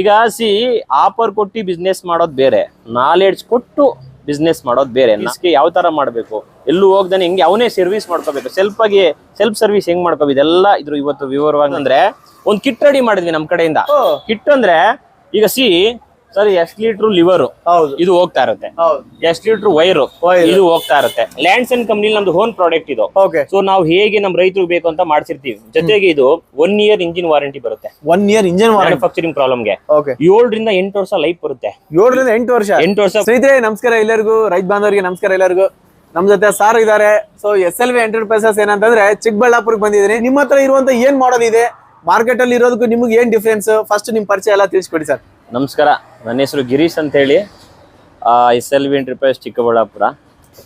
ಈಗ C offer ಕೊಟ್ಟು business ಮಾಡೋದು ಬೇರೆ ನಾಲೆಡ್ಜ್ ಕೊಟ್ಟು ಬಿಸ್ನೆಸ್ ಮಾಡೋದು ಬೇರೆ. ನಮ್ಗೆ ಯಾವ ತರ ಮಾಡಬೇಕು? ಎಲ್ಲೂ ಹೋಗ್ದಾನೆ ಹೆಂಗೆ ಅವನೇ ಸರ್ವಿಸ್ ಮಾಡ್ಕೋಬೇಕು. ಸೆಲ್ಫ್ ಆಗಿ ಸೆಲ್ಫ್ ಸರ್ವಿಸ್ ಹೆಂಗ್ ಮಾಡ್ಕೋಬೇಕು? ಇದೆಲ್ಲ ಇದ್ರ ಇವತ್ತು ವಿವರವಾಗಿ ಅಂದ್ರೆ ಒಂದ್ ಕಿಟ್ ರೆಡಿ ಮಾಡಿದ್ವಿ ನಮ್ಮ ಕಡೆಯಿಂದ. ಕಿಟ್ ಅಂದ್ರೆ ಈಗ ಸಿ ಸರ್ ಎಷ್ಟ್ ಲೀಟರ್ ಲಿವರ್? ಹೌದು. ಇದು ಹೋಗ್ತಾ ಇರುತ್ತೆ. ಹೌದು. ಎಷ್ಟ್ ವೈರ್? ವೈರು. ಇದು ಹೋಗ್ತಾ ಇರುತ್ತೆ. ಲ್ಯಾಂಡ್ಸ್ ಅಂಡ್ ಕಂಪ್ನಿ ನಮ್ದು ಹೋನ್ ಪ್ರಾಡಕ್ಟ್ ಇದು. ಓಕೆ ಸೊ ನಾವು ಹೇಗೆ ನಮ್ ರೈತರಿಗೆ ಬೇಕು ಅಂತ ಮಾಡ್ಸಿರ್ತೀವಿ. ಜೊತೆಗೆ ಇದು ಒನ್ ಇಯರ್ ಇಂಜಿನ್ ವಾರಂಟಿ ಬರುತ್ತೆ. One year engine warranty manufacturing ಪ್ರಾಬ್ಲಮ್ಗೆ ಏಳರಿಂದ ಎಂಟು ವರ್ಷ ಲೈಫ್ ಬರುತ್ತೆ. ಏಳರಿಂದ ಎಂಟು ವರ್ಷ. ಎಂಟು ವರ್ಷ. ಸ್ನೇಹಿತರೆ ನಮಸ್ಕಾರ ಎಲ್ಲರಿಗೂ ರೈತ ಬಾಂಧವರಿಗೆ ನಮಸ್ಕಾರ ಎಲ್ಲರಿಗೂ. ನಮ್ ಜೊತೆ ಸಾರ್ ಇದಾರೆ so S L V enterprises ಏನಂತಂದ್ರೆ ಚಿಕ್ಕಬಳ್ಳಾಪುರಕ್ಕೆ ಬಂದಿದ್ದೀನಿ. ನಿಮ್ಮ ಹತ್ರ ಇರುವಂತ ಏನ್ ಮಾಡೋದಿದೆ ಇದೆ? ಮಾರ್ಕೆಟ್ ಅಲ್ಲಿ ಇರೋದಕ್ಕೂ ನಿಮ್ಗೆ ಏನ್ ಡಿಫ್ರೆನ್ಸ್ ಫಸ್ಟ್ ನಿಮ್ ಪರಿಚಯ ಎಲ್ಲ ತಿಳಿಸ್ಕೊಡಿ ಸರ್. ನಮಸ್ಕಾರ. ನನ್ನ ಹೆಸರು ಗಿರೀಶ್ ಅಂತ ಹೇಳಿ S L V enterprise Chikkaballapur.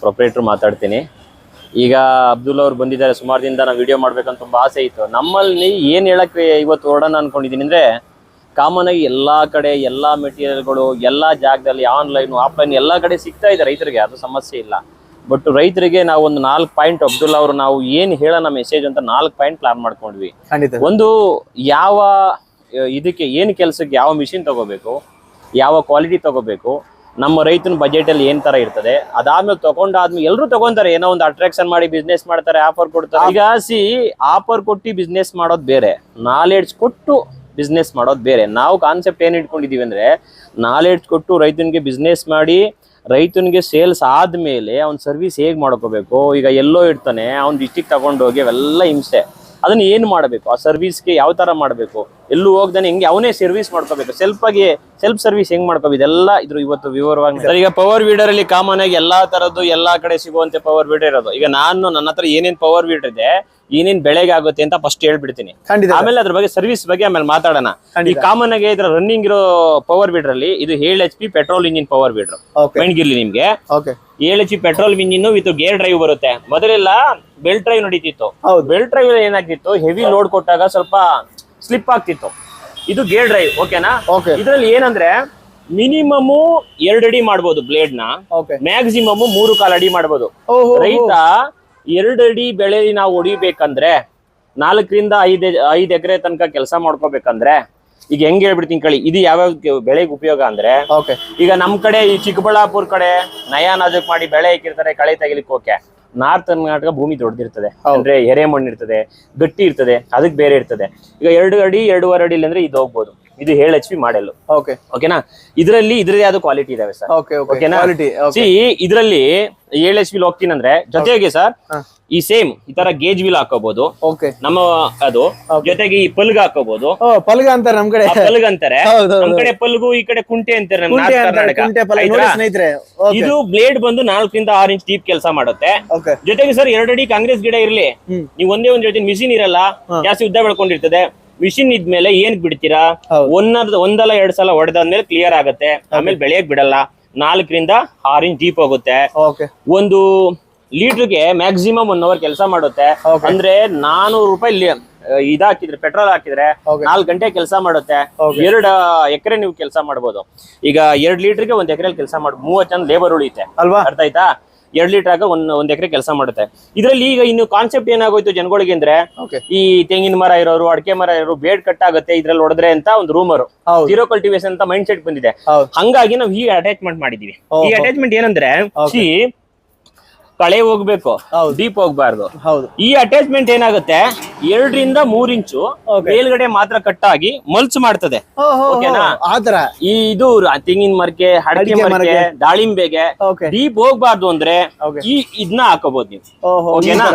Proprietor ಮಾತಾಡ್ತೀನಿ. ಈಗ ಅಬ್ದುಲ್ ಅವ್ರು ಬಂದಿದ್ದಾರೆ. ಸುಮಾರು ದಿನದ ನಾವು ವಿಡಿಯೋ ಮಾಡ್ಬೇಕಂತ ತುಂಬ ಆಸೆ ಇತ್ತು. ನಮ್ಮಲ್ಲಿ ಏನು ಹೇಳಕ್ಕೆ ಇವತ್ತು ಹೊರಡೋಣ ಅನ್ಕೊಂಡಿದ್ದೀನಿ ಅಂದರೆ ಕಾಮನ್ ಆಗಿ ಎಲ್ಲ ಕಡೆ ಎಲ್ಲ ಮೆಟೀರಿಯಲ್ಗಳು ಎಲ್ಲ ಜಾಗದಲ್ಲಿ ಆನ್ಲೈನ್ ಆಫ್ಲೈನ್ ಎಲ್ಲ ಕಡೆ ಸಿಗ್ತಾ ಇದೆ ರೈತರಿಗೆ. ಅದು ಸಮಸ್ಯೆ ಇಲ್ಲ. ಬಟ್ ರೈತರಿಗೆ ನಾವು ಒಂದು ನಾಲ್ಕು ಪಾಯಿಂಟ್ ಅಬ್ದುಲ್ ಅವರು ನಾವು ಏನು ಹೇಳೋಣ ಮೆಸೇಜ್ ಅಂತ ನಾಲ್ಕು ಪಾಯಿಂಟ್ ಪ್ಲಾನ್ ಮಾಡ್ಕೊಂಡ್ವಿ. ಒಂದು ಯಾವ ಇದಕ್ಕೆ ಏನು ಕೆಲಸಕ್ಕೆ ಯಾವ ಮಿಷಿನ್ ತಗೋಬೇಕು? ಯಾವ ಕ್ವಾಲಿಟಿ ತಗೋಬೇಕು ನಮ್ಮ ರೈತನ ಬಜೆಟ್ ಅಲ್ಲಿ ಏನ್ ತರ ಇರ್ತದೆ ಅದಾದ್ಮೇಲೆ ತಗೊಂಡಾದ್ಮೇಲೆ ಎಲ್ಲರೂ ತಗೊಂತಾರೆ ಏನೋ ಒಂದು ಅಟ್ರಾಕ್ಷನ್ ಮಾಡಿ ಬಿಸ್ನೆಸ್ ಮಾಡ್ತಾರೆ ಆಫರ್ ಕೊಡ್ತಾರೆ. ಈಗ ಸಿ ಆಫರ್ ಕೊಟ್ಟು ಬಿಸ್ನೆಸ್ ಮಾಡೋದು ಬೇರೆ ನಾಲೆಡ್ಜ್ ಕೊಟ್ಟು ಬಿಸ್ನೆಸ್ ಮಾಡೋದು ಬೇರೆ. ನಾವು ಕಾನ್ಸೆಪ್ಟ್ ಏನ್ ಇಟ್ಕೊಂಡಿದೀವಿ ಅಂದ್ರೆ ನಾಲೆಡ್ಜ್ ಕೊಟ್ಟು ರೈತನಿಗೆ ಬಿಸ್ನೆಸ್ ಮಾಡಿ ರೈತನಿಗೆ ಸೇಲ್ಸ್ ಆದ್ಮೇಲೆ ಅವ್ನ ಸರ್ವಿಸ್ ಹೇಗ್ ಮಾಡ್ಕೋಬೇಕು ಈಗ ಎಲ್ಲೋ ಇರ್ತಾನೆ ಅವ್ನ್ ಡಿಸ್ಟಿಕ್ ತಗೊಂಡೋಗಿ ಅವೆಲ್ಲ ಹಿಂಸೆ. ಅದನ್ನ ಏನ್ ಮಾಡಬೇಕು? ಆ ಸರ್ವಿಸ್ಗೆ ಯಾವ ತರ ಮಾಡಬೇಕು? ಎಲ್ಲೂ ಹೋಗ್ದಾನೆ ಹೆಂಗೆ ಅವನೇ ಸರ್ವಿಸ್ ಮಾಡ್ಕೋಬೇಕು. ಸೆಲ್ಫ್ ಆಗಿ ಸೆಲ್ಫ್ ಸರ್ವಿಸ್ ಹೆಂಗ್ ಮಾಡ್ಕೋಬೇಕು? ಇದೆಲ್ಲ ಇದ್ರ ಇವತ್ತು ವಿವರವಾಗಿ ಸರ್, ಈಗ ಪವರ್ ವೀಡರ್ ಅಲ್ಲಿ ಕಾಮನ್ ಆಗಿ ಎಲ್ಲಾ ತರದ್ದು ಎಲ್ಲಾ ಕಡೆ ಸಿಗುವಂತೆ ಪವರ್ ವೀಡರ್ ಇರೋದು. ಈಗ ನಾನು ನನ್ನ ಹತ್ರ ಏನೇನ್ ಪವರ್ ವೀಡರ್ ಇದೆ ಏನೇನ್ ಬೆಳೆಗೆ ಆಗುತ್ತೆ ಅಂತ ಫಸ್ಟ್ ಹೇಳ್ಬಿಡ್ತೀನಿ. ಖಂಡಿತ. ಆಮೇಲೆ ಅದ್ರ ಬಗ್ಗೆ ಸರ್ವಿಸ್ ಬಗ್ಗೆ ಆಮೇಲೆ ಮಾತಾಡೋಣ. ಈ ಕಾಮನ್ ಆಗಿ ಇದ್ರ ರನ್ನಿಂಗ್ ಇರೋ ಪವರ್ ವೀಡರ್ ಅಲ್ಲಿ ಇದು ಏಳು H P petrol engine power weeder okay ಮೈಂಡ್ಗಿರ್ಲಿ ನಿಮ್ಗೆ. ಓಕೆ ಏಳು G petrol engine with gear drive ಬರುತ್ತೆ. ಮೊದಲೆಲ್ಲ ಬೆಲ್ಟ್ ಡ್ರೈವ್ ನಡೀತಿತ್ತು. ಹೌದು. ಬೆಲ್ಟ್ ಡ್ರೈವ್ ಏನಾಗ್ತಿತ್ತು? ಹೆವಿ ಲೋಡ್ ಕೊಟ್ಟಾಗ ಸ್ವಲ್ಪ ಸ್ಲಿಪ್ ಆಗ್ತಿತ್ತು. ಇದು ಗೇರ್ ಡ್ರೈವ್ ಓಕೆನಾ ಓಕೆ ಇದ್ರಲ್ಲಿ ಏನಂದ್ರೆ ಮಿನಿಮಮ್ ಎರಡು ಅಡಿ ಮಾಡ್ಬೋದು ಬ್ಲೇಡ್ನ. ಮ್ಯಾಕ್ಸಿಮಮ್ ಮೂರು ಕಾಲ್ ಅಡಿ ಮಾಡ್ಬೋದು. ರೈತ ಎರಡು ಅಡಿ ಬೆಳೆ ನಾವು ಹೊಡಿಬೇಕಂದ್ರೆ ನಾಲ್ಕರಿಂದ ಐದ್ ಐದ್ ಎಕರೆ ತನಕ ಕೆಲಸ ಮಾಡ್ಕೋಬೇಕಂದ್ರೆ ಈಗ ಹೆಂಗ್ ಹೇಳ್ಬಿಡ್ತೀನಿ ಕಳಿ ಇದು ಯಾವ್ಯಾವ ಬೆಳೆಗೆ ಉಪಯೋಗ ಅಂದ್ರೆ ಓಕೆ ಈಗ ನಮ್ ಕಡೆ ಈ ಚಿಕ್ಕಬಳ್ಳಾಪುರ ಕಡೆ ನಯ ನಾಜಕ್ ಮಾಡಿ ಬೆಳೆ ಹಾಕಿರ್ತಾರೆ ಕಳೆ ತೆಗಿಲಿಕ್ಕೆ ಓಕೆ ನಾರ್ತ್ ಕರ್ನಾಟಕ ಭೂಮಿ ದೊಡ್ಡದಿರ್ತದೆ ಅಂದ್ರೆ ಎರೆ ಮಣ್ಣು ಇರ್ತದೆ ಗಟ್ಟಿ ಇರ್ತದೆ ಅದಕ್ಕೆ ಬೇರೆ ಇರ್ತದೆ. ಈಗ ಎರಡು ಅಡಿ ಎರಡೂವರೆ ಅಡಿ ಅಂದ್ರೆ ಇದು ಹೋಗ್ಬೋದು. ಇದು ಹೇಳ ಎಚ್ ಪಿ ಮಾಡೆಲ್ ಓಕೆ ಓಕೆನಾ ಇದರಲ್ಲಿ ಇದ್ರದೇ ಆದ ಕ್ವಾಲಿಟಿ ಇದಾವೆ ಸರ್. ಓಕೆ ಓಕೆ ಓಕೆನಾ ಇದರಲ್ಲಿ ಏಳು ಎಚ್ ಪಿ ಹೋಗ್ತೀನಂದ್ರೆ ಜೊತೆಗೆ ಸರ್. ಈ ಸೇಮ್ ಈ ತರ ಗೇಜ್ ವೀಲ್ ಹಾಕೋಬಹುದು ಓಕೆ ನಮ್ಮ ಅದು ಜೊತೆಗೆ ಈ ಪಲ್ಗ್ ಹಾಕೋಬಹುದು ಪಲ್ಗ ಅಂತಾರೆ ನಮ್ ಕಡೆ. ಪಲ್ಗ ಅಂತಾರೆ. ನಮ್ ಕಡೆ ಪಲ್ಗು ಈ ಕಡೆ ಕುಂಟೆ ಅಂತಾರೆ ಸ್ನೇಹಿತರೆ ಇದು ಬ್ಲೇಡ್ ಬಂದು ನಾಲ್ಕರಿಂದ ಆರು ಇಂಚ್ ಡೀಪ್ ಕೆಲಸ ಮಾಡುತ್ತೆ. ಜೊತೆಗೆ ಸರ್ ಎರಡು ಅಡಿ ಕಾಂಗ್ರೆಸ್ ಗಿಡ ಇರ್ಲಿ. ನೀವು ಒಂದೇ ಒಂದ್ ಜೊತೆ ಮಿಷಿನ್ ಇರಲ್ಲ. ಜಾಸ್ತಿ ಉದ್ದ ಬೆಳ್ಕೊಂಡಿರ್ತದೆ. ಮಿಷಿನ್ ಇದ್ಮೇಲೆ ಏನ್ ಬಿಡ್ತೀರಾ? ಒಂದ್ ಒಂದಲ್ಲ ಎರಡ್ ಸಲ ಹೊಡೆದಾದ್ಮೇಲೆ ಕ್ಲಿಯರ್ ಆಗುತ್ತೆ. ಆಮೇಲೆ ಬೆಳೆಯಕ್ ಬಿಡಲ್ಲ. ನಾಲ್ಕರಿಂದ ಆರು ಇಂಚ್ ಡೀಪ್ ಹೋಗುತ್ತೆ. ಒಂದು ಲೀಟರ್ಗೆ ಮ್ಯಾಕ್ಸಿಮಮ್ ಒನ್ ಅವರ್ ಕೆಲಸ ಮಾಡುತ್ತೆ. ಅಂದ್ರೆ ನಾನೂರು ರೂಪಾಯಿ ಇದಾಕಿದ್ರೆ ಇದ್ ಹಾಕಿದ್ರೆ ಪೆಟ್ರೋಲ್ ಹಾಕಿದ್ರೆ. ನಾಲ್ಕು ಗಂಟೆ ಕೆಲಸ ಮಾಡುತ್ತೆ. ಎರಡು ಎಕರೆ ನೀವು ಕೆಲಸ ಮಾಡಬಹುದು ಈಗ ಎರಡ್ ಲೀಟರ್ಗೆ ಒಂದ್ ಎಕರೆ ಕೆಲಸ ಮಾಡ ಮೂವತ್ತು ಜನ ಲೇಬರ್ ಉಳಿಯುತ್ತೆ. ಅಲ್ವಾ? ಅರ್ಥ ಆಯ್ತಾ? ಎರಡ್ ಲೀಟರ್ ಆಗ ಒಂದ್ ಒಂದ್ ಎಕರೆ ಕೆಲಸ ಮಾಡುತ್ತೆ. ಇದ್ರಲ್ಲಿ ಈಗ ಇನ್ನು ಕಾನ್ಸೆಪ್ಟ್ ಏನಾಗೋಯ್ತು ಜನಗಳಿಗೆ ಅಂದ್ರೆ ಈ ತೆಂಗಿನ ಮರ ಇರೋರು ಅಡಕೆ ಮರ ಇರೋರು ಬೇಡ್ ಕಟ್ ಆಗುತ್ತೆ ಇದ್ರಲ್ಲಿ ಹೊಡೆದ್ರೆ ಅಂತ ಒಂದು ರೂಮರ್ ಜೀರೋ ಕಲ್ಟಿವೇಶನ್ ಅಂತ ಮೈಂಡ್ ಸೆಟ್ ಬಂದಿದೆ ಹಂಗಾಗಿ ನಾವು ಈ ಅಟ್ಯಾಚ್ಮೆಂಟ್ ಮಾಡಿದೀವಿ. ಈ ಅಟ್ಯಾಚ್ಮೆಂಟ್ ಏನಂದ್ರೆ ಕಳೆ ಹೋಗ್ಬೇಕು ಡೀಪ್ ಹೋಗ್ಬಾರ್ದು. ಹೌದು. ಈ ಅಟ್ಯಾಚ್ಮೆಂಟ್ ಏನಾಗುತ್ತೆ? ಎರಡರಿಂದ ಮೂರ್ ಇಂಚು. ಮೇಲ್ಗಡೆ ಮಾತ್ರ ಕಟ್ಟಾಗಿ ಮಲ್ಚ್ ಮಾಡ್ತದೆ. ಓಕೆನಾ? ಆತರ ಈ ಇದು ತೆಂಗಿನ ಮರಕ್ಕೆ ಅಡಿಕೆ ಅಡಿಕೆ ಮರಕ್ಕೆ. ದಾಳಿಂಬೆಗೆ ಡೀಪ್ ಹೋಗ್ಬಾರ್ದು ಅಂದ್ರೆ ಈ ಇದನ್ನ ಹಾಕೋಬಹುದು ನೀವು. ಓಕೆನಾ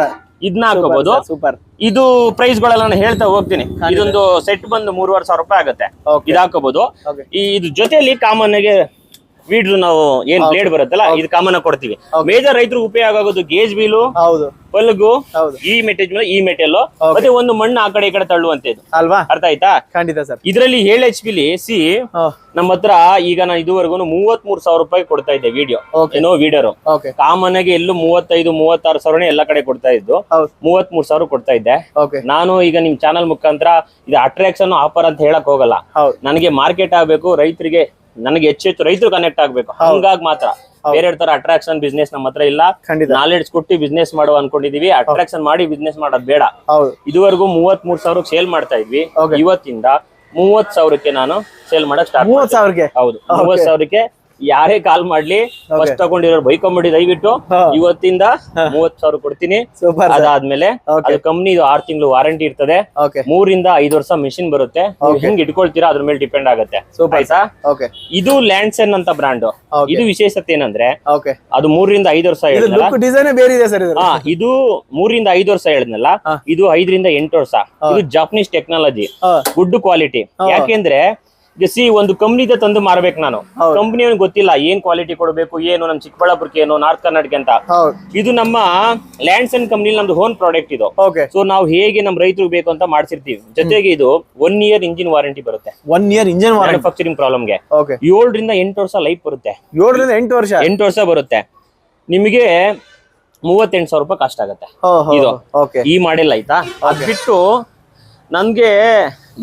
ಇದನ್ನ ಹಾಕೋಬಹುದು ಸೂಪರ್. ಇದು ಪ್ರೈಸ್ ಗಳೆಲ್ಲ ನಾನು ಹೇಳ್ತಾ ಹೋಗ್ತೀನಿ. ಇದೊಂದು ಸೆಟ್ ಬಂದು ಮೂರುವರೆ ಸಾವಿರ ರೂಪಾಯಿ ಆಗುತ್ತೆ. ಇದ್ ಹಾಕೋಬಹುದು ಈ ಇದು ಜೊತೆಲಿ ಕಾಮನ್ ಆಗಿ ವೀಡ್ರು ನಾವು ಏನ್ ಬ್ಲೇಡ್ ಬರುತ್ತಲ್ಲ ಇದು ಕಾಮನ್ ಆಗಿ ಕೊಡ್ತೀವಿ. ಮೇಜರ್ ರೈತರು ಉಪಯೋಗ ಆಗೋದು ಗೇಜ್ ಬೀಲು ಹೌದು. ಪಲ್ಗು ಈ ಮೆಟೇಜ್ ಮೇಲೆ ಈ ಮೆಟೇಲ್ ಮತ್ತೆ ಒಂದು ಮಣ್ಣು ಆ ಕಡೆ ಈ ಕಡೆ ತಳ್ಳುವಂತದ್ದು ಅಲ್ವಾ? ಅರ್ಥ ಆಯ್ತಾ? ಖಂಡಿತ ಸರ್. ಇದರಲ್ಲಿ ಏಳು ಎಚ್ ಪಿಲಿ ಸಿ ನಮ್ಮ ಹತ್ರ ಈಗ ನಾನು ಇದುವರೆಗೂ ಮೂವತ್ ಮೂರ್ ಸಾವಿರ ರೂಪಾಯಿ ಕೊಡ್ತಾ ಇದ್ದೆ ವಿಡಿಯೋ ಏನೋ ವಿಡಿಯೋ ಕಾಮನ್ ಆಗಿ ಎಲ್ಲೂ ಮೂವತ್ತೈದು ಮೂವತ್ತಾರು ಸಾವಿರನೇ ಎಲ್ಲ ಕಡೆ ಕೊಡ್ತಾ ಇದ್ದು. ಮೂವತ್ ಮೂರ್ ಸಾವಿರ ಕೊಡ್ತಾ ಇದ್ದೆ. ನಾನು ಈಗ ನಿಮ್ ಚಾನಲ್ ಮುಖಾಂತರ ಇದು ಅಟ್ರಾಕ್ಷನ್ ಆಫರ್ ಅಂತ ಹೇಳಕ್ ಹೋಗಲ್ಲ. ನನಗೆ ಮಾರ್ಕೆಟ್ ಆಗ್ಬೇಕು ರೈತರಿಗೆ ನನಗೆ ಹೆಚ್ಚು ಹೆಚ್ಚು ರೈತರು ಕನೆಕ್ಟ್ ಆಗ್ಬೇಕು. ಹಂಗಾಗಿ ಮಾತ್ರ ಬೇರೆ ತರ ಅಟ್ರಾಕ್ಷನ್ ಬಿಸ್ನೆಸ್ ನಮ್ಮ ಹತ್ರ ಇಲ್ಲ. ನಾಲೆಡ್ಜ್ ಕೊಟ್ಟು ಬಿಸ್ನೆಸ್ ಮಾಡುವ ಅನ್ಕೊಂಡಿದೀವಿ. ಅಟ್ರಾಕ್ಷನ್ ಮಾಡಿ ಬಿಸ್ನೆಸ್ ಮಾಡೋದ್ ಬೇಡ. ಇದುವರೆಗೂ ಮೂವತ್ ಮೂರ್ ಸಾವಿರ ಸೇಲ್ ಮಾಡ್ತಾ ಇದ್ವಿ. ಇವತ್ತಿಂದ ಮೂವತ್ ಸಾವಿರಕ್ಕೆ ನಾನು ಸೇಲ್ ಮಾಡಕ್ ಸ್ಟಾರ್ಟ್ ಮೂವತ್ ಸಾವಿರಕ್ಕೆ? ಹೌದು. ಮೂವತ್ ಸಾವಿರಕ್ಕೆ ಯಾರೇ ಕಾಲ್ ಮಾಡ್ಲಿ ಫಸ್ಟ್ ತಗೊಂಡಿರೋರು ಬೈಕೊಂಬಿಡಿ ದಯವಿಟ್ಟು. ಇವತ್ತಿಂದ ಮೂವತ್ ಸಾವಿರ ಕೊಡ್ತೀನಿ. ಅದಾದ್ಮೇಲೆ. ಅದು ಕಂಪ್ನಿ ಆರ್ ತಿಂಗಳು ವಾರಂಟಿ ಇರ್ತದೆ. ಮೂರಿಂದ ಐದು ವರ್ಷ ಮಿಷಿನ್ ಬರುತ್ತೆ. ನೀವು ಹೆಂಗ್ ಇಟ್ಕೊಳ್ತೀರಾ ಅದ್ರ ಮೇಲೆ ಡಿಪೆಂಡ್ ಆಗುತ್ತೆ. ಇದು ಆಯ್ತಾ? ಇದು ಲ್ಯಾಂಡ್ಸೆನ್ ಅಂತ ಬ್ರಾಂಡ್ ಇದು ವಿಶೇಷತೆ ಏನಂದ್ರೆ ಅದು ಮೂರಿಂದ ಐದು ವರ್ಷ ಇದು ಹೇಳಿದ್ನಲ್ಲ? ಲುಕ್ ಡಿಸೈನ್ ಬೇರೆ ಇದೆ ಸರ್ ಇದು ಇದು ಮೂರಿಂದ ಐದು ವರ್ಷ ಹೇಳಿದ್ನಲ್ಲ. ಇದು ಐದರಿಂದ ಎಂಟು ವರ್ಷ. ಇದು ಜಪನೀಸ್ ಟೆಕ್ನಾಲಜಿ ಗುಡ್ ಕ್ವಾಲಿಟಿ ಯಾಕೆಂದ್ರೆ ಸಿ ಒಂದು ಕಂಪ್ನಿದ ತಂದು ಮಾರ್ಬೇಕು ನಾನು. ಕಂಪ್ನಿ ಗೊತ್ತಿಲ್ಲ ಏನ್ ಕ್ವಾಲಿಟಿ ಕೊಡಬೇಕು ಏನು ನಮ್ ಚಿಕ್ಕಬಳ್ಳಾಪುರಕ್ಕೆ ಏನು ನಾರ್ತ್ ಕರ್ನಾಟಕ ಅಂತ. ಇದು ನಮ್ಮ ಲ್ಯಾಂಡ್ಸ್ ಅಂಡ್ ಕಂಪ್ನಿ ನಮ್ದು ಹೋನ್ ಪ್ರಾಡಕ್ಟ್ ಇದು. ಸೊ ನಾವು ಹೇಗೆ ನಮ್ ರೈತರು ಬೇಕು ಅಂತ ಮಾಡ್ಸಿರ್ತೀವಿ. ಜೊತೆಗೆ ಇದು ಒನ್ ಇಯರ್ ಇಂಜಿನ್ ವಾರಂಟಿ ಬರುತ್ತೆ. One year engine warranty manufacturing ಪ್ರಾಬ್ಲಮ್ಗೆ ಗೆ. ಏಳರಿಂದ ಎಂಟು ವರ್ಷ ಲೈಫ್ ಬರುತ್ತೆ. ಏಳರಿಂದ ಎಂಟು ವರ್ಷ? ಎಂಟು ವರ್ಷ ಬರುತ್ತೆ. ನಿಮಗೆ ಮೂವತ್ತೆಂಟು ಸಾವಿರ ರೂಪಾಯಿ ಕಾಸ್ಟ್ ಆಗುತ್ತೆ. ಇದು. ಓಕೆ ಈ ಮಾಡೆಲ್ ಆಯ್ತಾ? ಅದ್ ಬಿಟ್ಟು ನನ್ಗೆ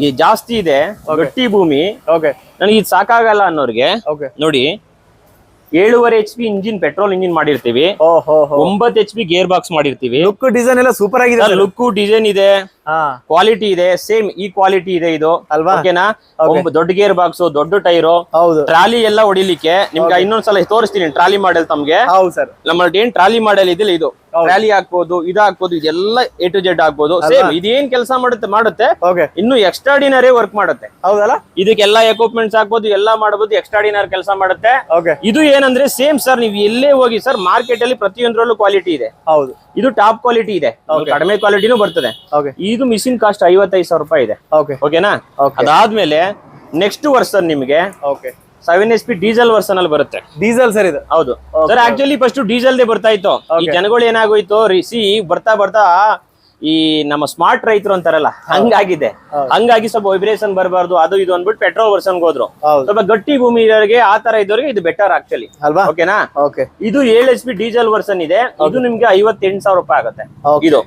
ಈ ಜಾಸ್ತಿ ಇದೆ ಗಟ್ಟಿ ಭೂಮಿ. ಓಕೆ ನನಗೆ ಇದು ಸಾಕಾಗಲ್ಲ ಅನ್ನೋರ್ಗೆ ನೋಡಿ ಏಳುವರೆ H P engine petrol engine ಮಾಡಿರ್ತೀವಿ. ಒಂಬತ್ತು ಎಚ್ ಪಿ ಗೇರ್ ಬಾಕ್ಸ್ ಮಾಡಿರ್ತೀವಿ. ಲುಕ್ ಡಿಸೈನ್ ಎಲ್ಲ ಸೂಪರ್ ಆಗಿದೆ ಲುಕ್ ಡಿಸೈನ್ ಇದೆ. ಕ್ವಾಲಿಟಿ ಇದೆ ಸೇಮ್ ಈ ಕ್ವಾಲಿಟಿ ಇದೆ ಇದು. ಅಲ್ವಾ? ಓಕೆನಾ ದೊಡ್ಡ ಗೇರ್ ಬಾಕ್ಸ್ ದೊಡ್ಡ ಟೈರು ಟ್ರಾಲಿ ಎಲ್ಲ ಹೊಡಿಲಿಕ್ಕೆ ನಿಮ್ಗೆ ಇನ್ನೊಂದ್ಸಲ ತೋರಿಸ್ತೀನಿ ಟ್ರಾಲಿ ಮಾಡೆಲ್ ತಮ್ಗೆ. ಹೌದು ಸರ್. ನಮ್ಮ ಏನ್ ಟ್ರಾಲಿ ಮಾಡೆಲ್ ಇದಿಲ್ಲ ಇದು. ಟ್ರಾಲಿ ಹಾಕ್ಬೋದು ಇದು ಹಾಕ್ಬೋದು ಇದೆಲ್ಲ ಎ ಟು ಜೆಡ್ ಹಾಕ್ಬೋದು. ಸೇಮ್ ಇದೇನ್ ಕೆಲಸ ಮಾಡುತ್ತೆ ಮಾಡುತ್ತೆ ಇನ್ನು ಎಕ್ಸ್ಟ್ರಾಡಿನರಿ ವರ್ಕ್ ಮಾಡುತ್ತೆ. ಹೌದಲ್ಲ? ಇದಕ್ಕೆಲ್ಲ ಎಕ್ವಿಪ್ಮೆಂಟ್ಸ್ ಹಾಕ್ಬೋದು ಎಲ್ಲ ಮಾಡಬಹುದು ಎಕ್ಸ್ಟ್ರಾಡಿನರಿ ಕೆಲಸ ಮಾಡುತ್ತೆ. ಇದು ಏನಂದ್ರೆ ಸೇಮ್ ಸರ್ ನೀವು ಎಲ್ಲೇ ಹೋಗಿ ಸರ್ ಮಾರ್ಕೆಟ್ ಅಲ್ಲಿ ಪ್ರತಿಯೊಂದರಲ್ಲೂ ಕ್ವಾಲಿಟಿ ಇದೆ. ಹೌದು. ಇದು ಟಾಪ್ ಕ್ವಾಲಿಟಿ ಇದೆ. ಕಡಿಮೆ ಕ್ವಾಲಿಟಿನೂ ಬರ್ತದೆ. ಇದು ಮಿಷಿನ್ ಕಾಸ್ಟ್ ಐವತ್ತೈದು ಸಾವಿರ ರೂಪಾಯಿ ಇದೆ. ಓಕೆ ಓಕೆನಾ. ಅದಾದ್ಮೇಲೆ ನೆಕ್ಸ್ಟ್ ವರ್ಷನ್ ನಿಮಗೆ seven S P diesel version ಅಲ್ಲಿ ಬರುತ್ತೆ. ಡೀಸೆಲ್ ಸರ್ ಇದು. ಹೌದು. ಸರ್ ಆಕ್ಚುಲಿ ಫಸ್ಟ್ ಡೀಸೆಲ್ ದೇ ಬರ್ತಾ ಇತ್ತು. ಈ ಜನಗಳು ಏನಾಗೋಯ್ತು? ರಿಸಿ ಬರ್ತಾ ಬರ್ತಾ ಈ ನಮ್ಮ ಸ್ಮಾರ್ಟ್ ರೈತರು ಅಂತಾರಲ್ಲ ಹಂಗಾಗಿದೆ. ಹಂಗಾಗಿ ಸ್ವಲ್ಪ ವೈಬ್ರೇಷನ್ ಬರಬಾರ್ದು ಅದು ಇದು ಅಂದ್ಬಿಟ್ಟು ಪೆಟ್ರೋಲ್ ವರ್ಷನ್ ಹೋದ್ರು. ಹೌದು. ಸ್ವಲ್ಪ ಗಟ್ಟಿ ಭೂಮಿ ಇರೋರಿಗೆ ಆ ತರ ಇದ್ರಿಗೆ ಇದು ಬೆಟರ್ ಆಕ್ಚುಲಿ ಅಲ್ವಾ? ಓಕೆನಾ ಓಕೆ ಇದು ಏಳು ಎಚ್ ಪಿ ಡೀಸೆಲ್ ವರ್ಷನ್ ಇದೆ. ಇದು ನಿಮ್ಗೆ ಐವತ್ತೆಂಟು ಸಾವಿರ ರೂಪಾಯಿ ಆಗುತ್ತೆ. ಇದು.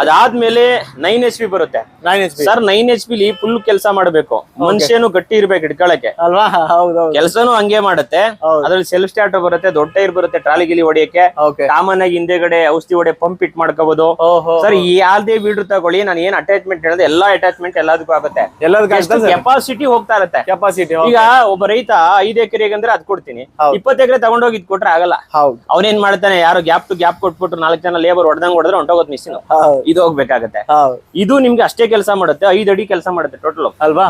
ಅದಾದ್ಮೇಲೆ ನೈನ್ ಎಚ್ ಪಿ ಬರುತ್ತೆ. Nine H sir nine H ಪಿಲಿ ಫುಲ್ ಕೆಲಸ ಮಾಡಬೇಕು. ಮನುಷ್ಯನು ಗಟ್ಟಿ ಇರ್ಬೇಕು ಇಟ್ಕೊಳಕ್ಕೆ ಅಲ್ವಾ? ಕೆಲಸನೂ ಹಂಗೆ ಮಾಡುತ್ತೆ. ಅದ್ರಲ್ಲಿ ಸೆಲ್ಫ್ ಸ್ಟಾರ್ಟ್ ಬರುತ್ತೆ ದೊಡ್ಡ ಟೈರ್ ಬರುತ್ತೆ ಟ್ರಾಲಿ ಗಿಲಿ ಹೊಡಿಯಕ್ಕೆ. ಕಾಮನ್ ಆಗಿ ಹಿಂದೆಗಡೆ ಔಷಧಿ ಹೊಡೆ ಪಂಪ್ ಇಟ್ ಮಾಡ್ಕೋಬಹುದು ಸರ್ ಯಾವ್ದೇ ವೀಡ್ರು ತಗೊಳ್ಳಿ ನಾನು ಏನ್ ಅಟ್ಯಾಚ್ಮೆಂಟ್ ಹೇಳಿದೆ ಎಲ್ಲಾ ಅಟ್ಯಾಚ್ಮೆಂಟ್ ಎಲ್ಲದಕ್ಕೂ ಆಗುತ್ತೆ. ಕೆಪಾಸಿಟಿ ಹೋಗ್ತಾ ಇರುತ್ತೆ. ಕೆಪಾಸಿಟಿ ಈಗ ಒಬ್ಬ ರೈತ ಐದ್ ಎಕರೆಗೆ ಅಂದ್ರೆ ಅದ್ ಕೊಡ್ತೀನಿ. ಇಪ್ಪತ್ತು ಎಕರೆ ತಗೊಂಡೋಗಿ ಇದ್ ಕೊಟ್ರೆ ಆಗಲ್ಲ. ಅವನೇನ್ ಮಾಡ್ತಾನೆ ಯಾರು ಗ್ಯಾಪ್ ಟು ಗ್ಯಾಪ್ ಕೊಟ್ಬಿಟ್ಟು ನಾಲ್ಕು ಜನ ಲೇಬರ್ ಹೊಡೆದಂಗ್ ಹೊಡೆದ್ರೆ ಹೊಂಟೋಗೋದ್ ಮಿಷಿನ್ ಇದು ಹೋಗ್ಬೇಕಾಗತ್ತೆ. ಇದು ನಿಮ್ಗೆ ಅಷ್ಟೇ ಕೆಲಸ ಮಾಡುತ್ತೆ ಐದ್ ಅಡಿ ಕೆಲಸ ಮಾಡುತ್ತೆ ಟೋಟಲ್ ಅಲ್ವಾ?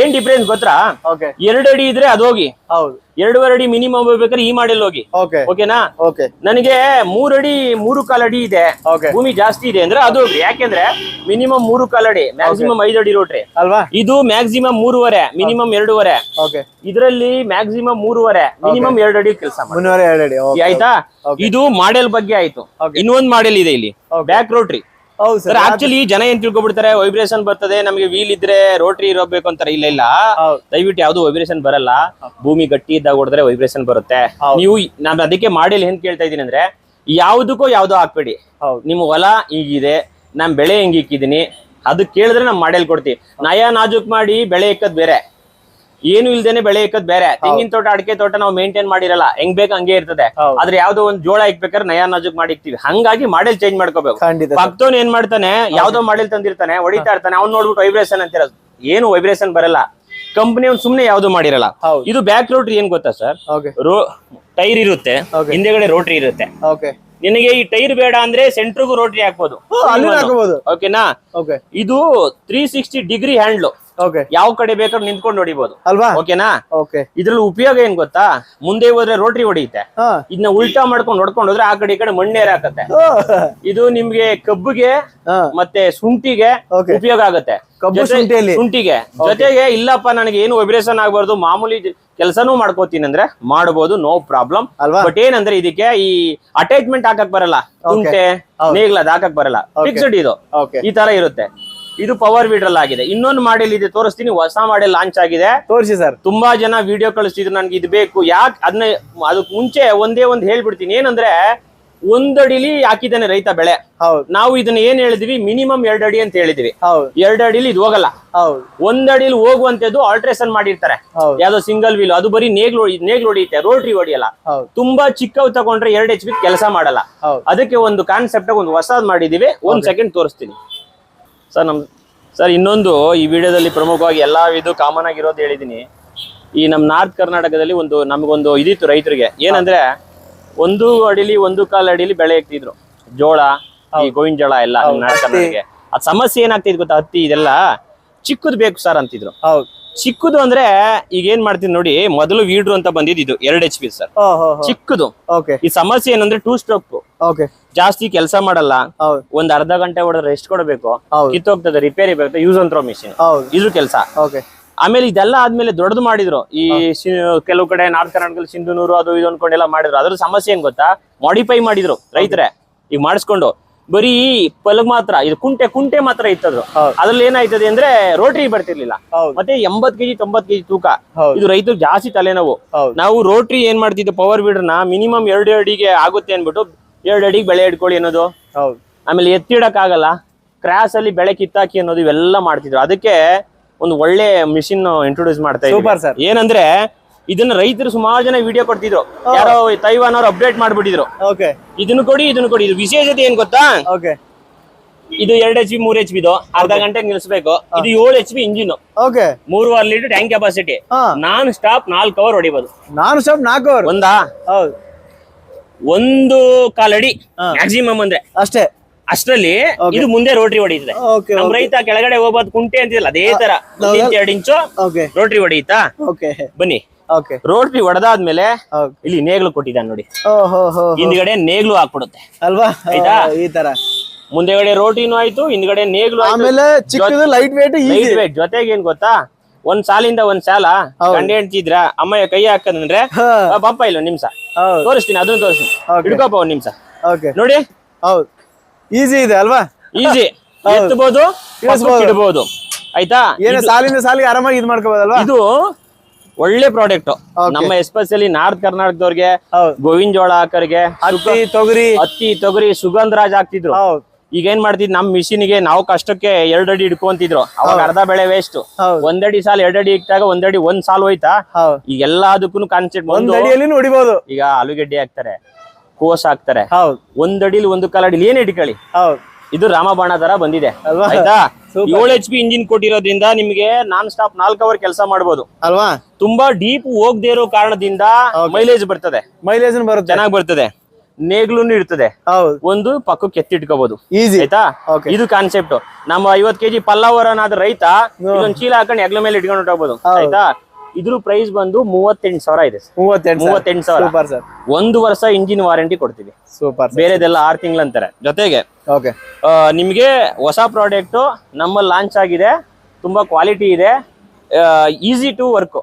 ಏನ್ ಡಿಫ್ರೆನ್ಸ್ ಗೊತ್ತಾ? ಎರಡು ಅಡಿ ಇದ್ರೆ ಅದು ಹೋಗಿ. ಹೌದು. ಎರಡೂವರೆ ಅಡಿ ಮಿನಿಮಮ್ ಹೋಗ್ಬೇಕಾದ್ರೆ ಈ ಮಾಡೆಲ್ ಹೋಗಿ. ಓಕೆ ಓಕೆನಾ ಓಕೆ ನನಗೆ ಮೂರ್ ಅಡಿ ಮೂರು ಕಾಲ್ ಅಡಿ ಇದೆ. ಭೂಮಿ ಜಾಸ್ತಿ ಇದೆ ಅಂದ್ರೆ ಅದು ಯಾಕೆಂದ್ರೆ ಮಿನಿಮಮ್ ಮೂರು ಕಾಲ್ ಅಡಿ ಮ್ಯಾಕ್ಸಿಮಮ್ ಐದು ಅಡಿ ರೋಟ್ರಿ ಅಲ್ವಾ? ಇದು ಮ್ಯಾಕ್ಸಿಮಮ್ ಮೂರುವರೆ ಮಿನಿಮಮ್ ಎರಡೂವರೆ. ಇದರಲ್ಲಿ ಮ್ಯಾಕ್ಸಿಮಮ್ ಮೂರುವರೆ ಮಿನಿಮಮ್ ಎರಡು ಅಡಿ ಕೆಲಸ ಆಯ್ತಾ? ಇದು ಮಾಡೆಲ್ ಬಗ್ಗೆ ಆಯ್ತು. ಇನ್ನೊಂದ್ ಮಾಡೆಲ್ ಇದೆ ಇಲ್ಲಿ. Back rotary sir. Sir actually ಜನ ಏನ್ ತಿಳ್ಕೊಬಿಡ್ತಾರೆ ವೈಬ್ರೇಷನ್ ಬರ್ತದೆ ನಮಗೆ ವೀಲ್ ಇದ್ರೆ ರೋಟರಿ ಇರಬೇಕು ಅಂತಾರೆ. ಇಲ್ಲ ಇಲ್ಲ. ದಯವಿಟ್ಟು ಯಾವ್ದು ವೈಬ್ರೇಷನ್ ಬರಲ್ಲ. ಭೂಮಿ ಗಟ್ಟಿ ಇದ್ದಾಗ ಹೊಡೆದ್ರೆ ವೈಬ್ರೇಷನ್ ಬರುತ್ತೆ. ನೀವು ನಾನು ಅದಕ್ಕೆ ಮಾಡೇಲ್ ಏನ್ ಕೇಳ್ತಾ ಇದೀನಿ ಅಂದ್ರೆ ಯಾವ್ದಕ್ಕೂ ಯಾವ್ದೋ ಹಾಕ್ಬೇಡಿ. ನಿಮ್ ಹೊಲ ಹೀಗಿದೆ ನಾನ್ ಬೆಳೆ ಹೆಂಗ್ ಇಕ್ಕಿದೀನಿ ಅದು ಕೇಳಿದ್ರೆ ನಮ್ ಮಾಡೇಲ್ ಕೊಡ್ತೀವಿ ನಯ ನಾಜುಕ್ ಮಾಡಿ ಬೆಳೆ ಇಕ್ಕದ್ ಬೇರೆ. ಏನು ಇಲ್ದೇನೆ ಬೆಳೆ ಇಕ್ಕದ್ ಬೇರೆ. ತೆಂಗಿನ ತೋಟ ಅಡಿಕೆ ತೋಟ ನಾವು ಮೇಂಟೈನ್ ಮಾಡಿರಲ್ಲ. ಹೆಂಗ್ ಬೇಕು ಹಂಗೆ ಇರ್ತದೆ. ಆದ್ರೆ ಯಾವ್ದೋ ಒಂದ್ ಜೋಳ ಇಕ್ಬೇಕಾದ್ರೆ ನಯಾ ನಾಜುಕ್ ಮಾಡಿ ಇಕ್ತಿವಿ. ಹಂಗಾಗಿ ಮಾಡೆಲ್ ಚೇಂಜ್ ಮಾಡ್ಕೋಬೇಕು. ಭಕ್ತವನ್ ಏನ್ ಮಾಡ್ತಾನೆ ಯಾವ್ದೋ ಮಾಡೆಲ್ ತಂದಿರ್ತಾನೆ ಹೊಡಿತಾ ಇರ್ತಾನೆ ಅವ್ನ್ ನೋಡ್ಬಿಟ್ಟು ವೈಬ್ರೇಷನ್ ಅಂತಿರೋದು ಏನು ವೈಬ್ರೇಷನ್ ಬರಲ್ಲ. ಕಂಪನಿ ಅವ್ನು ಸುಮ್ನೆ ಯಾವ್ದು ಮಾಡಿರಲ್ಲ. ಇದು ಬ್ಯಾಕ್ ರೋಟ್ರಿ ಏನ್ ಗೊತ್ತಾ ಸರ್? ರೋ ಟೈರ್ ಇರುತ್ತೆ. ಹಿಂದೆಗಡೆ ರೋಟ್ರಿ ಇರುತ್ತೆ. ನಿನಗೆ ಈ ಟೈರ್ ಬೇಡ ಅಂದ್ರೆ ಸೆಂಟ್ರಿಗೂ ರೋಟ್ರಿ ಹಾಕ್ಬೋದು. ಹಾಕಬಹುದು ಓಕೆನಾ ಇದು ತ್ರೀ ಸಿಕ್ಸ್ಟಿ ಡಿಗ್ರಿ ಹ್ಯಾಂಡ್ಲು ಯಾವ ಕಡೆ ಬೇಕಾದ್ರೂ ನಿಂತ್ಕೊಂಡು ಹೊಡಿಬಹುದು ಅಲ್ವಾ? ಓಕೆನಾ ಓಕೆ ಇದ್ರಲ್ಲಿ ಉಪಯೋಗ ಏನ್ ಗೊತ್ತಾ? ಮುಂದೆ ಹೋದ್ರೆ ರೋಟ್ರಿ ಹೊಡಿಯುತ್ತೆ. ಇದನ್ನ ಉಲ್ಟಾ ಮಾಡ್ಕೊಂಡು ಹೊಡ್ಕೊಂಡು ಹೋದ್ರೆ ಆ ಕಡೆ ಈ ಕಡೆ ಮಣ್ಣೇರ್ ಹಾಕತ್ತೆ. ಇದು ನಿಮ್ಗೆ ಕಬ್ಬಿಗೆ ಮತ್ತೆ ಸುಂಟಿಗೆ ಉಪಯೋಗ ಆಗುತ್ತೆ? ಶುಂಠಿಗೆ. ಜೊತೆಗೆ ಇಲ್ಲಪ್ಪ ನನಗೆ ಏನು ವೈಬ್ರೇಷನ್ ಆಗ್ಬಾರ್ದು ಮಾಮೂಲಿ ಕೆಲಸನೂ ಮಾಡ್ಕೋತೀನಿ ಅಂದ್ರೆ ಮಾಡಬಹುದು ನೋ ಪ್ರಾಬ್ಲಮ್ ಅಲ್ವಾ? ಬಟ್ ಏನಂದ್ರೆ ಇದಕ್ಕೆ ಈ ಅಟ್ಯಾಚ್ಮೆಂಟ್ ಹಾಕಕ್ ಬರಲ್ಲ. ಕುಂಟೆ. ನೇಗ್ಲದ್ ಹಾಕಕ್ ಬರಲ್ಲ. ಫಿಕ್ಸ್ಡ್ ಇದು. ಈ ತರ ಇರುತ್ತೆ. ಇದು ಪವರ್ ವೀಡ್ರಲ್ ಆಗಿದೆ. ಇನ್ನೊಂದು ಮಾಡೆಲ್ ಇದೆ ತೋರಿಸ್ತೀನಿ. ಹೊಸ ಮಾಡೆಲ್ ಲಾಂಚ್ ಆಗಿದೆ. ತೋರಿಸಿ ಸರ್. ತುಂಬಾ ಜನ ವಿಡಿಯೋ ಕಳಿಸ್ತಿದ್ರು ನನ್ಗೆ ಇದು ಬೇಕು. ಯಾಕೆ ಅದನ್ನ ಅದಕ್ಕೆ ಮುಂಚೆ ಒಂದೇ ಒಂದ್ ಹೇಳ್ಬಿಡ್ತೀನಿ. ಏನಂದ್ರೆ ಒಂದಡಿಲಿ ಹಾಕಿದ್ದಾನೆ ರೈತ ಬೆಳೆ. ಹೌದು. ನಾವು ಇದನ್ನ ಏನ್ ಹೇಳಿದ್ವಿ? ಮಿನಿಮಮ್ ಎರಡು ಅಡಿ ಅಂತ ಹೇಳಿದ್ವಿ. ಹೌದು. ಎರಡು ಅಡಿಲಿ ಇದು ಹೋಗಲ್ಲ. ಹೌದು. ಒಂದ್ ಅಡಿಲಿ ಹೋಗುವಂತದ್ದು ಆಲ್ಟ್ರೇಷನ್ ಮಾಡಿರ್ತಾರೆ. ಯಾವ್ದೋ ಸಿಂಗಲ್ ವೀಲ್ ಅದು ಬರೀ ನೇಗ್ಲು ನೇಗ್ಲು ಹೊಡಿಯುತ್ತೆ ರೋಟ್ರಿ ಹೊಡಿಯಲ್ಲ. ತುಂಬಾ ಚಿಕ್ಕವ್ ತಗೊಂಡ್ರೆ ಎರಡು ಎಚ್ ಕೆಲಸ ಮಾಡಲ್ಲ. ಅದಕ್ಕೆ ಒಂದು ಕಾನ್ಸೆಪ್ಟ್ ಒಂದು ಹೊಸದ್ ಮಾಡಿದೀವಿ. ಒಂದ್ ಸೆಕೆಂಡ್ ತೋರಿಸ್ತೀನಿ. ಸರ್ ನಮ್ ಸರ್ ಇನ್ನೊಂದು ಈ ವಿಡಿಯೋದಲ್ಲಿ ಪ್ರಮುಖವಾಗಿ ಎಲ್ಲ ಇದು ಕಾಮನ್ ಆಗಿರೋದು ಹೇಳಿದೀನಿ. ಈ ನಮ್ಮ ನಾರ್ತ್ ಕರ್ನಾಟಕದಲ್ಲಿ ಒಂದು ನಮಗೊಂದು ಇದಿತ್ತು ರೈತರಿಗೆ. ಏನಂದ್ರೆ ಒಂದು ಅಡಿಲಿ ಒಂದು ಕಾಲ್ ಅಡಿಲಿ ಬೆಳೆ ಇಕ್ತಿದ್ರು. ಜೋಳ ಈ ಗೋವಿನ ಜೋಳ ಎಲ್ಲ ನಾರ್ತ್ ಕರ್ನಾಟಕ ಅದ್ ಸಮಸ್ಯೆ ಏನಾಗ್ತಿದ್ ಗೊತ್ತಾ? ಹತ್ತಿ ಇದೆಲ್ಲ ಚಿಕ್ಕದ್ ಬೇಕು ಸರ್ ಅಂತಿದ್ರು. ಚಿಕ್ಕದು ಅಂದ್ರೆ ಈಗ ಏನ್ ಮಾಡ್ತೀನಿ ನೋಡಿ ಮೊದಲು ವೀಡ್ರು ಅಂತ ಬಂದಿದ್ದು ಇದು ಎರಡು ಎಚ್ ಪಿ ಸರ್. ಚಿಕ್ಕದು. ಈ ಸಮಸ್ಯೆ ಏನಂದ್ರೆ ಟೂ ಸ್ಟ್ರೋಕ್ ಓಕೆ ಜಾಸ್ತಿ ಕೆಲಸ ಮಾಡಲ್ಲ. ಒಂದ್ ಅರ್ಧ ಗಂಟೆ ಹೊಡೆದ್ರೆ ರೆಸ್ಟ್ ಕೊಡಬೇಕು. ಕಿತ್ತೋಗ್ತದೆ ರಿಪೇರಿ ಬೇಕು ಯೂಸ್ ಅಂತ್ರೋ ಮಿಷಿನ್ ಇದು ಕೆಲಸ. ಆಮೇಲೆ ಇದೆಲ್ಲ ಆದ್ಮೇಲೆ ದೊಡ್ಡದು ಮಾಡಿದ್ರು. ಈ ಕೆಲವು ಕಡೆ ನಾರ್ತ್ ಕರ್ನಾಟಕದಲ್ಲಿ ಸಿಂಧುನೂರು ಅದು ಇದು ಅನ್ಕೊಂಡೆಲ್ಲ ಮಾಡಿದ್ರು. ಅದ್ರ ಸಮಸ್ಯೆ ಏನ್ ಗೊತ್ತಾ? ಮಾಡಿಫೈ ಮಾಡಿದ್ರು ರೈತರೇ. ಈಗ ಮಾಡಿಸ್ಕೊಂಡು. ಬರೀ ಪಲಗ್ ಮಾತ್ರ ಇದು ಕುಂಟೆ ಕುಂಟೆ ಮಾತ್ರ ಇತ್ತದ್ರು. ಅದ್ರಲ್ಲಿ ಏನಾಯ್ತದೆ ಅಂದ್ರೆ ರೋಟರಿ ಬರ್ತಿರ್ಲಿಲ್ಲ. ಮತ್ತೆ ಎಂಬತ್ ಕೆಜಿ ತೊಂಬತ್ ಕೆಜಿ ತೂಕ. ಇದು ರೈತರು ಜಾಸ್ತಿ ತಲೆನೋವು. ನಾವು ರೋಟ್ರಿ ಏನ್ ಮಾಡ್ತಿದ್ದು ಪವರ್ ಬೀಡರ್ನ ಮಿನಿಮಮ್ ಎರಡು ಎರಡಿಗೆ ಆಗುತ್ತೆ ಅನ್ಬಿಟ್ಟು ಎರಡು ಅಡಿಗೆ ಬೆಳೆ ಇಟ್ಕೊಳ್ಳಿ ಅನ್ನೋದು. ಹೌದು. ಆಮೇಲೆ ಎತ್ತಿಡಕ್ ಆಗಲ್ಲ. ಕ್ರಾಸ್ ಅಲ್ಲಿ ಬೆಳೆ ಕಿತ್ತಾಕಿ ಅನ್ನೋದು ಇವೆಲ್ಲ ಮಾಡ್ತಿದ್ರು. ಅದಕ್ಕೆ ಒಂದು ಒಳ್ಳೆ ಮಿಷಿನ್ ಇಂಟ್ರೊಡ್ಯೂಸ್ ಮಾಡ್ತಾ sir. ಏನಂದ್ರೆ ಇದನ್ನ ರೈತರು ಸುಮಾರು ಜನ ವಿಡಿಯೋ ಕೊಡ್ತಿದ್ರು. ಯಾರೋ ತೈವಾನ್ ಅವ್ರು ಅಪ್ಡೇಟ್ ಮಾಡ್ಬಿಟ್ಟಿದ್ರು. ಓಕೆ ಇದನ್ನ ಕೊಡಿ ಇದನ್ನ ಕೊಡಿ. ಇದು ವಿಶೇಷತೆ ಏನ್ ಗೊತ್ತಾ? ಓಕೆ ಇದು ಎರಡ್ ಎಚ್ ಬಿ ಮೂರ್ ಎಚ್ ಬಿದು ಇದು. ಅರ್ಧ ಗಂಟೆ ನಿಲ್ಸ್ಬೇಕು. ಇದು ಏಳು ಎಚ್ ಬಿ ಇಂಜಿನ್ ಓಕೆ ಮೂರುವರೆ litre tank capacity non stop ನಾಲ್ಕು ಅವರ್ ಹೊಡಿಬೋದು. ನಾನು ಸ್ಟಾಪ್ ನಾಲ್ಕು ಅವರ್ ಒಂದಾ? ಹೌದು. ಒಂದು ಕಾಲಡಿ. ಮ್ಯಾಕ್ಸಿಮಮ್ ಅಂದ್ರೆ. ಅಷ್ಟೇ. ಅಷ್ಟರಲ್ಲಿ ಇದು ಮುಂದೆ ರೋಟ್ರಿ ಹೊಡೆಯುತ್ತದೆ ಓಕೆ ನಮ್ ರೈತ ಕೆಳಗಡೆ ಹೋಗ್ಬೋದು ಕುಂಟೆ ಅಂತಿಲ್ಲ ಅದೇ ತರ ಎರಡು ಇಂಚ್ ರೋಟ್ರಿ ಹೊಡೆಯುತ್ತಾ? ಓಕೆ ಬನ್ನಿ. ರೋಟ್ರಿ ಹೊಡೆದಾದ್ಮೇಲೆ ಇಲ್ಲಿ ನೇಗ್ಲು ಕೊಟ್ಟಿದ್ದಾನೆ ನೋಡಿ. ಹಿಂದ್ಗಡೆ ನೇಗ್ಲು ಹಾಕ್ಬಿಡುತ್ತೆ. ಅಲ್ವಾ? ಆಯ್ತಾ? ಈ ತರ. ಮುಂದೆಗಡೆ ರೋಟಿನೂ ಆಯ್ತು ಹಿಂದ್ಗಡೆ ನೇಗ್ಲು ಆಮೇಲೆ ಲೈಟ್ ವೇಟ್ ಜೊತೆಗೆ ಏನ್ ಗೊತ್ತಾ? ಒಂದ್ ಸಾಲಿಂದ ಒಂದ್ ಸಾಲ. ಕಂಡು ಹೇಳ್ತಿದ್ರ ಅಮ್ಮಯ್ಯ ಕೈ ಹಾಕದಂದ್ರೆ ಹಾ. ಆ, ಪಾಪ ಇಲ್ಲ ಒಂದ್ ನಿಮಿಷ ತೋರಿಸ್ತೀನಿ ಅದನ್ನ ತೋರಿಸ್ತೀನಿ. ಹಿಡ್ಕೋಪ ಒಂದ್ ನಿಮಿಷ ನೋಡಿ. ಹೌದು. ಈಸಿ ಇದೆ ಅಲ್ವಾ? ಈಸಿ ಹೌದು. ಎತ್ತಬಹುದು. ಇಡಬಹುದು. ಆಯ್ತಾ? ಏನೇ ಸಾಲಿಂದ ಸಾಲಿಗೆ ಆರಾಮಾಗಿ ಇದು ಮಾಡ್ಕೋಬಹುದಲ್ವಾ ಇದು ಒಳ್ಳೆ ಪ್ರಾಡಕ್ಟ್ ನಮ್ಮ ಎಸ್ಪೆಷಲಿ ನಾರ್ತ್ ಕರ್ನಾಟಕದವ್ರಿಗೆ ಗೋವಿಂದ ಗೋವಿನ ಜೋಳ ಹಾಕರ್ಗೆ ಹತ್ತಿ ತೊಗರಿ. ಹತ್ತಿ ತೊಗರಿ ಸುಗಂಧರಾಜ್ ಹಾಕ್ತಿದ್ರು ಹೌದು. ಈಗ ಏನ್ ಮಾಡ್ತಿದ್ ನಮ್ ಮಿಷಿನ್ಗೆ ನಾವು ಕಷ್ಟಕ್ಕೆ ಎರಡಡಿ ಅಡಿ ಹಿಡ್ಕೊಂತಿದ್ರು ಅವಾಗ ಅರ್ಧ ಬೆಳೆ ವೇಸ್ಟ್ ಒಂದಡಿ ಸಾಲ ಎರಡಡಿ ಇಟ್ಟಾಗ ಒಂದಡಿ ಒಂದ್ ಸಾಲ್ ಹೋಯ್ತಾ? ಈಗ ಎಲ್ಲದಕ್ಕೂ ಕಾನ್ಸೆಪ್ಟ್ ಅಡಿಯಲ್ಲಿ ಹೊಡಿಬಹುದು ಈಗ ಆಲೂಗಡ್ಡೆ ಹಾಕ್ತಾರೆ ಕೋಸ್ ಹಾಕ್ತಾರೆ. ಒಂದಡಿಲಿ ಒಂದು ಕಾಲಡಿಲಿ ಏನ್ ಇಟ್ಕೊಳ್ಳಿ? ಇದು ರಾಮಬಾಣ ತರ ಬಂದಿದೆ? ಆಯ್ತಾ. ಏಳು ಎಚ್ ಪಿ ಇಂಜಿನ್ ಕೊಟ್ಟಿರೋದ್ರಿಂದ ನಿಮ್ಗೆ ನಾನ್ ಸ್ಟಾಪ್ ನಾಲ್ಕು ಅವರ್ ಕೆಲಸ ಮಾಡಬಹುದು ಅಲ್ವಾ? ತುಂಬಾ ಡೀಪ್ ಹೋಗದೆ ಇರೋ ಕಾರಣದಿಂದ ಮೈಲೇಜ್ ಬರ್ತದೆ. ಮೈಲೇಜ್ ಬರುತ್ತೆ. ಚೆನ್ನಾಗಿ ಬರ್ತದೆ. ನೇಗ್ಲೂನು ಇರ್ತದೆ ಹೌದು. ಒಂದು ಪಕ್ಕಕ್ಕೆ ಎತ್ತಿಟ್ಕೋಬಹುದು ಈಸಿ ಆಯ್ತಾ. ಇದು ಕಾನ್ಸೆಪ್ಟ್ ನಮ್ಮ ಐವತ್ ಕೆಜಿ ಪಲ್ಲವರನಾದ ರೈತ ಇದೊಂದು ಚೀಲ ಹಾಕೊಂಡು ಹೆಗ್ಲ ಮೇಲೆ ಇಟ್ಕೊಂಡು ಹೊಟ್ಟೋಗ್ಬೋದು ಆಯ್ತಾ? ಇದ್ರ ಪ್ರೈಸ್ ಬಂದು ಮೂವತ್ತೆಂಟು ಸಾವಿರ ಇದೆ. ಮೂವತ್ತೆಂಟು ಸಾವಿರ. Super sir. ಒಂದು ವರ್ಷ ಇಂಜಿನ್ ವಾರಂಟಿ ಕೊಡ್ತೀವಿ. ಸೂಪರ್ ಬೇರೆದೆಲ್ಲ ಆರ್ ತಿಂಗಳು ಅಂತಾರೆ. ಜೊತೆಗೆ ನಿಮ್ಗೆ ಹೊಸ ಪ್ರಾಡಕ್ಟ್ ನಮ್ಮ ಲಾಂಚ್ ಆಗಿದೆ. ತುಂಬಾ ಕ್ವಾಲಿಟಿ ಇದೆ. ಈಸಿ ಟು ವರ್ಕ್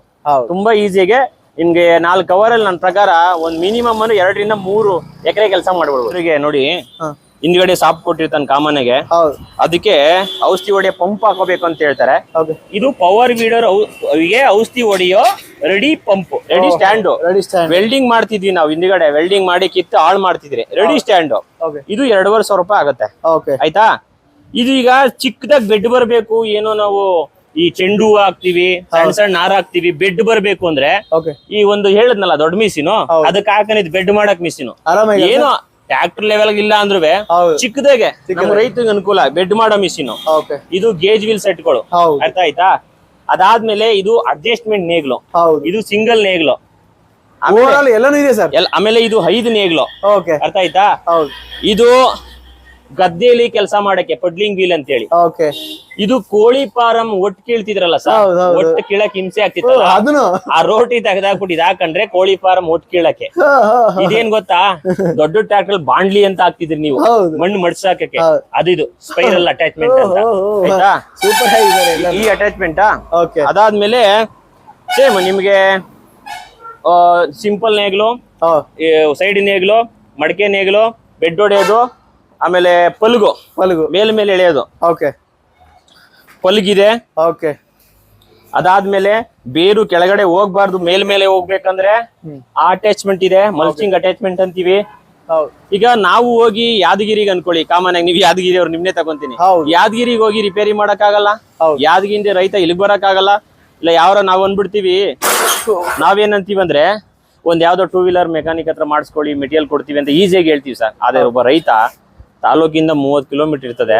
ತುಂಬಾ ಈಸಿಗೆ ನಿಮ್ಗೆ ನಾಲ್ಕು ಅವರ್ ಅಲ್ಲಿ ನನ್ನ ಪ್ರಕಾರ ಒಂದ್ ಮಿನಿಮಮ್ ಅಂದ್ರೆ ಎರಡರಿಂದ ಮೂರು ಎಕರೆ ಕೆಲಸ ಮಾಡ್ಬೋದು ಇವ್ರಿಗೆ ನೋಡಿ. ಹಿಂದ್ಗಡೆ ಸಾಪ್ ಕೊಟ್ಟಿರ್ತಾನೆ ಕಾಮನ್ಗೆ. ಅದಕ್ಕೆ ಔಷಧಿ ಹೊಡೆಯೋ ಪಂಪ್ ಹಾಕೋಬೇಕು ಅಂತ ಹೇಳ್ತಾರೆ. ಇದು ಪವರ್ ವೀಡರ್ ಔಷಧಿ ಹೊಡೆಯೋ ready pump ready stand welding ಮಾಡ್ತಿದ್ವಿ ನಾವು ಹಿಂದ್ಗಡೆ ವೆಲ್ಡಿಂಗ್ ಮಾಡಿ ಕಿತ್ತು ಹಾಳ್ ಮಾಡ್ತಿದ್ರಿ. ರೆಡಿ ಸ್ಟ್ಯಾಂಡ್ ಇದು ಎರಡೂವರೆ ಸಾವಿರ ರೂಪಾಯಿ ಆಗುತ್ತೆ. ಓಕೆ. ಆಯ್ತಾ? ಇದು ಈಗ ಚಿಕ್ಕದಾಗಿ ಬೆಡ್ ಬರಬೇಕು ಏನೋ ನಾವು ಈ ಚೆಂಡು ಹೂವು ಹಾಕ್ತಿವಿ ಸಣ್ಣ ಸಣ್ಣ ನಾರ ಹಾಕ್ತಿವಿ ಬೆಡ್ ಬರ್ಬೇಕು ಅಂದ್ರೆ ಈ ಒಂದು ಹೇಳದ್ನಲ್ಲ ದೊಡ್ಡ ಹೌದು. ಅದಕ್ಕೆ ಹಾಕನಿದ್ ಬೆಡ್ ಮಾಡಕ್ ಆರಾಮಾಗಿ ಏನೋ ಟ್ರ್ಯಾಕ್ಟರ್ ಲೆವೆಲ್ ಇಲ್ಲ ಅಂದ್ರೂ ಚಿಕ್ಕದಾಗೆ ನಮ್ಮ ರೈತರಿಗೆ ಅನುಕೂಲ ಬೆಡ್ ಮಾಡೋ ಮಿಷಿನು ಇದು ಗೇಜ್ ವೀಲ್ ಸೆಟ್ಗಳು ಅರ್ಥ ಆಯ್ತಾ? ಅದಾದ್ಮೇಲೆ ಇದು ಅಡ್ಜಸ್ಟ್ಮೆಂಟ್ ನೇಗ್ಲು. ಇದು ಸಿಂಗಲ್ ನೇಗ್ಲು. ಓವರ್ ಆಲ್ ಎಲ್ಲಾನು ಇದೆ ಸರ್. ಆಮೇಲೆ ಇದು ಐದು ನೇಗ್ಲು. ಓಕೆ ಅರ್ಥ ಆಯ್ತಾ? ಇದು ಗದ್ದೆಯಲ್ಲಿ ಕೆಲಸ ಮಾಡಕ್ಕೆ ಪಡ್ಲಿಂಗ್ ವೀಲ್ ಅಂತ ಹೇಳಿ ಓಕೆ ಇದು ಕೋಳಿ ಫಾರಂ ಒಟ್ಟು ಕೀಳ್ತಿದ್ರಲ್ಲ ಸರ್. ಒಟ್ಟು ಕೀಳಕ್ ಹಿಂಸೆ ಆಗ್ತಿತ್ತು ಅದನ್ನು. ಆ ರೋಟಿ ತೆಗೆದಾಕ್ಬಿಟ್ಟು ಇದಾಕಂಡ್ರೆ ಕೋಳಿ ಫಾರಂ ಒಟ್ಟು ಕೀಳಕ್ಕೆ. ಇದೇನ್ ಗೊತ್ತಾ? ದೊಡ್ಡ ಟ್ರಾಕ್ಟರ್ ಬಾಂಡ್ಲಿ ಅಂತ ಹಾಕ್ತಿದ್ರಿ ನೀವು. ಮಣ್ಣು ಮಡ್ಸಾಕಕ್ಕೆ. ಇದು ಸ್ಪೈರಲ್ ಅಟ್ಯಾಚ್ಮೆಂಟ್ ಅಂತ. ಆಯ್ತಾ? ಸೂಪರ್ ಈ ಅಟ್ಯಾಚ್ಮೆಂಟ್ ಓಕೆ ಅದಾದ್ಮೇಲೆ ಸೇಮ್ ನಿಮ್ಗೆ ಸಿಂಪಲ್ ನೇಗ್ಲು ಸೈಡ್ ನೇಗ್ಲು ಮಡಕೆ ನೇಗ್ಲು ಬೆಡ್ ಹೊಡೆಯೋದು ಆಮೇಲೆ ಪಲ್ಗು. ಪಲ್ಗು. ಮೇಲ್ ಮೇಲೆ ಎಳೆಯೋದು. ಓಕೆ ಪಲ್ಗಿದೆ. ಓಕೆ. ಅದಾದ್ಮೇಲೆ ಬೇರು ಕೆಳಗಡೆ ಹೋಗ್ಬಾರ್ದು ಮೇಲ್ ಮೇಲೆ ಹೋಗ್ಬೇಕಂದ್ರೆ ಆ ಅಟ್ಯಾಚ್ಮೆಂಟ್ ಇದೆ ಮಲ್ಚಿಂಗ್ ಅಟ್ಯಾಚ್ಮೆಂಟ್ ಅಂತೀವಿ. ಈಗ ನಾವು ಹೋಗಿ ಯಾದಗಿರಿಗೆ ಅನ್ಕೊಳ್ಳಿ ಕಾಮನ್ ಆಗಿ ನೀವು ಯಾದಗಿರಿ ಅವ್ರು ನಿಮ್ನೆ ತಗೊಂತೀನಿ. ಯಾದಗಿರಿಗೆ ಹೋಗಿ ರಿಪೇರಿ ಮಾಡಕ್ಕಾಗಲ್ಲ? ಯಾದಗಿರಿಂದ ರೈತ ಇಲ್ಲಿಗೆ ಬರಕ್ಕಾಗಲ್ಲ? ಇಲ್ಲ ಯಾವ್ರ ನಾವ್ ಅನ್ಬಿಡ್ತೀವಿ ನಾವೇನಂತೀವಿ ಅಂದ್ರೆ ಒಂದ್ ಯಾವ್ದೋ ಟೂ ವೀಲರ್ ಮೆಕ್ಯಾನಿಕ್ ಹತ್ರ ಮಾಡಿಸ್ಕೊಳ್ಳಿ ಮೆಟೀರಿಯಲ್ ಕೊಡ್ತೀವಿ ಅಂತ ಈಸಿಯಾಗಿ ಹೇಳ್ತೀವಿ ಸರ್. ಆದ್ರೆ ಒಬ್ಬ ರೈತ ತಾಲೂಕಿಂದ ಮೂವತ್ ಕಿಲೋಮೀಟರ್ ಇರ್ತದೆ.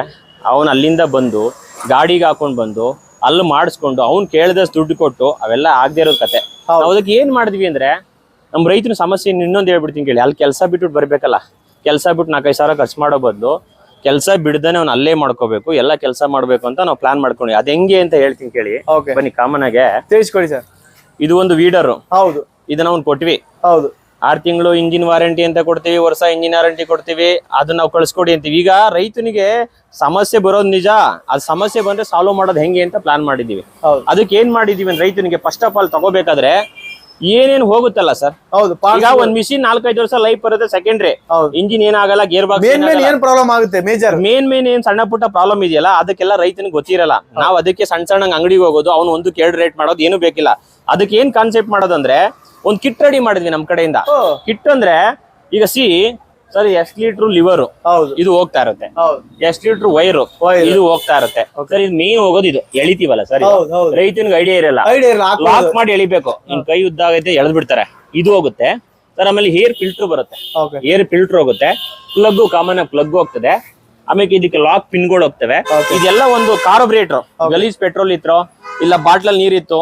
ಅವನು ಅಲ್ಲಿಂದ ಬಂದು ಗಾಡಿಗೆ ಹಾಕೊಂಡು ಬಂದು ಅಲ್ಲಿ ಮಾಡಿಸ್ಕೊಂಡು ಅವ್ನು ಕೇಳಿದಷ್ಟು ದುಡ್ಡು ಕೊಟ್ಟು ಅವೆಲ್ಲ ಆಗದೆ ಇರೋ ಕತೆ. ನಾವು ಅದಕ್ಕೆ ಏನು ಮಾಡಿದ್ವಿ ಅಂದ್ರೆ ನಮ್ಮ ರೈತನ ಸಮಸ್ಯೆ ಇನ್ನೊಂದು ಹೇಳ್ಬಿಡ್ತೀನಿ ಕೇಳಿ. ಅಲ್ಲಿ ಕೆಲಸ ಬಿಟ್ಬಿಟ್ಟು ಬರಬೇಕಲ್ಲ. ಕೆಲಸ ಬಿಟ್ಟು ನಾಲ್ಕೈದು ಸಾವಿರ ಖರ್ಚು ಮಾಡೋ ಬದಲು ಕೆಲಸ ಬಿಡ್ದೇನೆ ಅವ್ನು ಅಲ್ಲೇ ಮಾಡ್ಕೋಬೇಕು ಎಲ್ಲ ಕೆಲಸ ಮಾಡಬೇಕು ಅಂತ ನಾವು ಪ್ಲಾನ್ ಮಾಡ್ಕೊಂಡ್ವಿ. ಅದು ಹೆಂಗೆ ಅಂತ ಹೇಳ್ತೀನಿ ಕೇಳಿ. ಓಕೆ ಬನ್ನಿ ಕಾಮನ್ ಆಗಿ. ತಿಳಿಸ್ಕೊಡಿ ಸರ್. ಇದು ಒಂದು ವೀಡರು. ಹೌದು. ಇದನ್ನ ಅವ್ನು ಕೊಟ್ವಿ. ಹೌದು. ಆರ್ ತಿಂಗಳು ಇಂಜಿನ್ ವಾರಂಟಿ ಅಂತ ಕೊಡ್ತೀವಿ ವರ್ಷ ಇಂಜಿನ್ ವಾರಂಟಿ ಕೊಡ್ತೀವಿ ಅದನ್ನ ನಾವು ಕಳ್ಸ್ಕೊಡಿ ಅಂತೀವಿ. ಈಗ ರೈತನಿಗೆ ಸಮಸ್ಯೆ ಬರೋದು ನಿಜ ಅದ್ ಸಮಸ್ಯೆ ಬಂದ್ರೆ ಸಾಲ್ವ್ ಮಾಡೋದು ಹೆಂಗೆ ಅಂತ ಪ್ಲಾನ್ ಮಾಡಿದೀವಿ ಅದಕ್ಕೆ ಏನ್ ಮಾಡಿದೀವಿ ಅಂದ್ರೆ ರೈತನಿಗೆ ಫಸ್ಟ್ ಆಫ್ ಆಲ್ ತಗೋಬೇಕಾದ್ರೆ ಏನೇನ್ ಹೋಗುತ್ತಲ್ಲ ಸರ್ ಹೌದು ಈಗ ಒಂದ್ ಮಿಷಿನ್ ನಾಲ್ಕೈದು ವರ್ಷ ಲೈಫ್ ಬರುತ್ತೆ ಸೆಕೆಂಡ್ರಿ ಇಂಜಿನ್ ಏನಾಗಲ್ಲ ಗೇರ್ ಬಾಕ್ಸ್ ಏನ್ ಪ್ರಾಬ್ಲಮ್ ಆಗುತ್ತೆ? ಮೇಜರ್ ಮೇನ್ ಮೇನ್ ಏನ್ ಸಣ್ಣ ಪುಟ್ಟ ಪ್ರಾಬ್ಲಮ್ ಇದೆಯಲ್ಲ ಅದಕ್ಕೆಲ್ಲ ರೈತನಿಗೆ ಗೊತ್ತಿರಲ್ಲ. ನಾವ್ ಅದಕ್ಕೆ ಸಣ್ಣ ಸಣ್ಣ ಅಂಗಡಿಗೆ ಹೋಗೋದು ಅವ್ನು ಒಂದು ಎರಡು ರೇಟ್ ಮಾಡೋದು ಏನು ಬೇಕಿಲ್ಲ. ಅದಕ್ಕೆ ಏನ್ ಕಾನ್ಸೆಪ್ಟ್ ಮಾಡೋದಂದ್ರೆ ಒಂದ್ ಕಿಟ್ ರೆಡಿ ಮಾಡಿದ್ವಿ ನಮ್ ಕಡೆಯಿಂದ. ಕಿಟ್ ಅಂದ್ರೆ ಈಗ ಸಿ ಸರ್ ಎಷ್ಟ್ ಲೀಟರ್ ಲಿವರ್ ಹೌದು. ಇದು ಹೋಗ್ತಾ ಇರುತ್ತೆ. ಎಷ್ಟ್ ಲೀಟರ್ ವೈರ್. ಇದು ಹೋಗ್ತಾ ಇರುತ್ತೆ. ಸರ್ ಇದು ಮೇನ್ ಹೋಗೋದು ಇದು. ಎಳಿತೀವಲ್ಲ ಸರ್? ರೈತನಿಗೆ ಐಡಿಯಾ ಇರಲ್ಲ. ಲಾಕ್ ಮಾಡಿ ಎಳಿಬೇಕು. ನಿಮ್ ಕೈ ಉದ್ದ ಆಗೈತೆ ಎಳೆದ್ ಬಿಡ್ತಾರೆ. ಇದು ಹೋಗುತ್ತೆ. ಸರ್ ಆಮೇಲೆ ಏರ್ ಫಿಲ್ಟರ್ ಬರುತ್ತೆ. ಏರ್ ಫಿಲ್ಟರ್ ಹೋಗುತ್ತೆ. ಪ್ಲಗ್ ಕಾಮನ್ ಆಗಿ ಪ್ಲಗ್ ಹೋಗ್ತದೆ. ಆಮೇಲೆ ಇದಕ್ಕೆ ಲಾಕ್ ಪಿನ್ಗಳು ಹೋಗ್ತವೆ. ಇದೆಲ್ಲ ಒಂದು ಕಾರ್ಬೊರೇಟರ್ ಗಲೀಜ್ ಪೆಟ್ರೋಲ್ ಇತ್ತು ಇಲ್ಲ ಬಾಟ್ಲಲ್ಲಿ ನೀರಿತ್ತು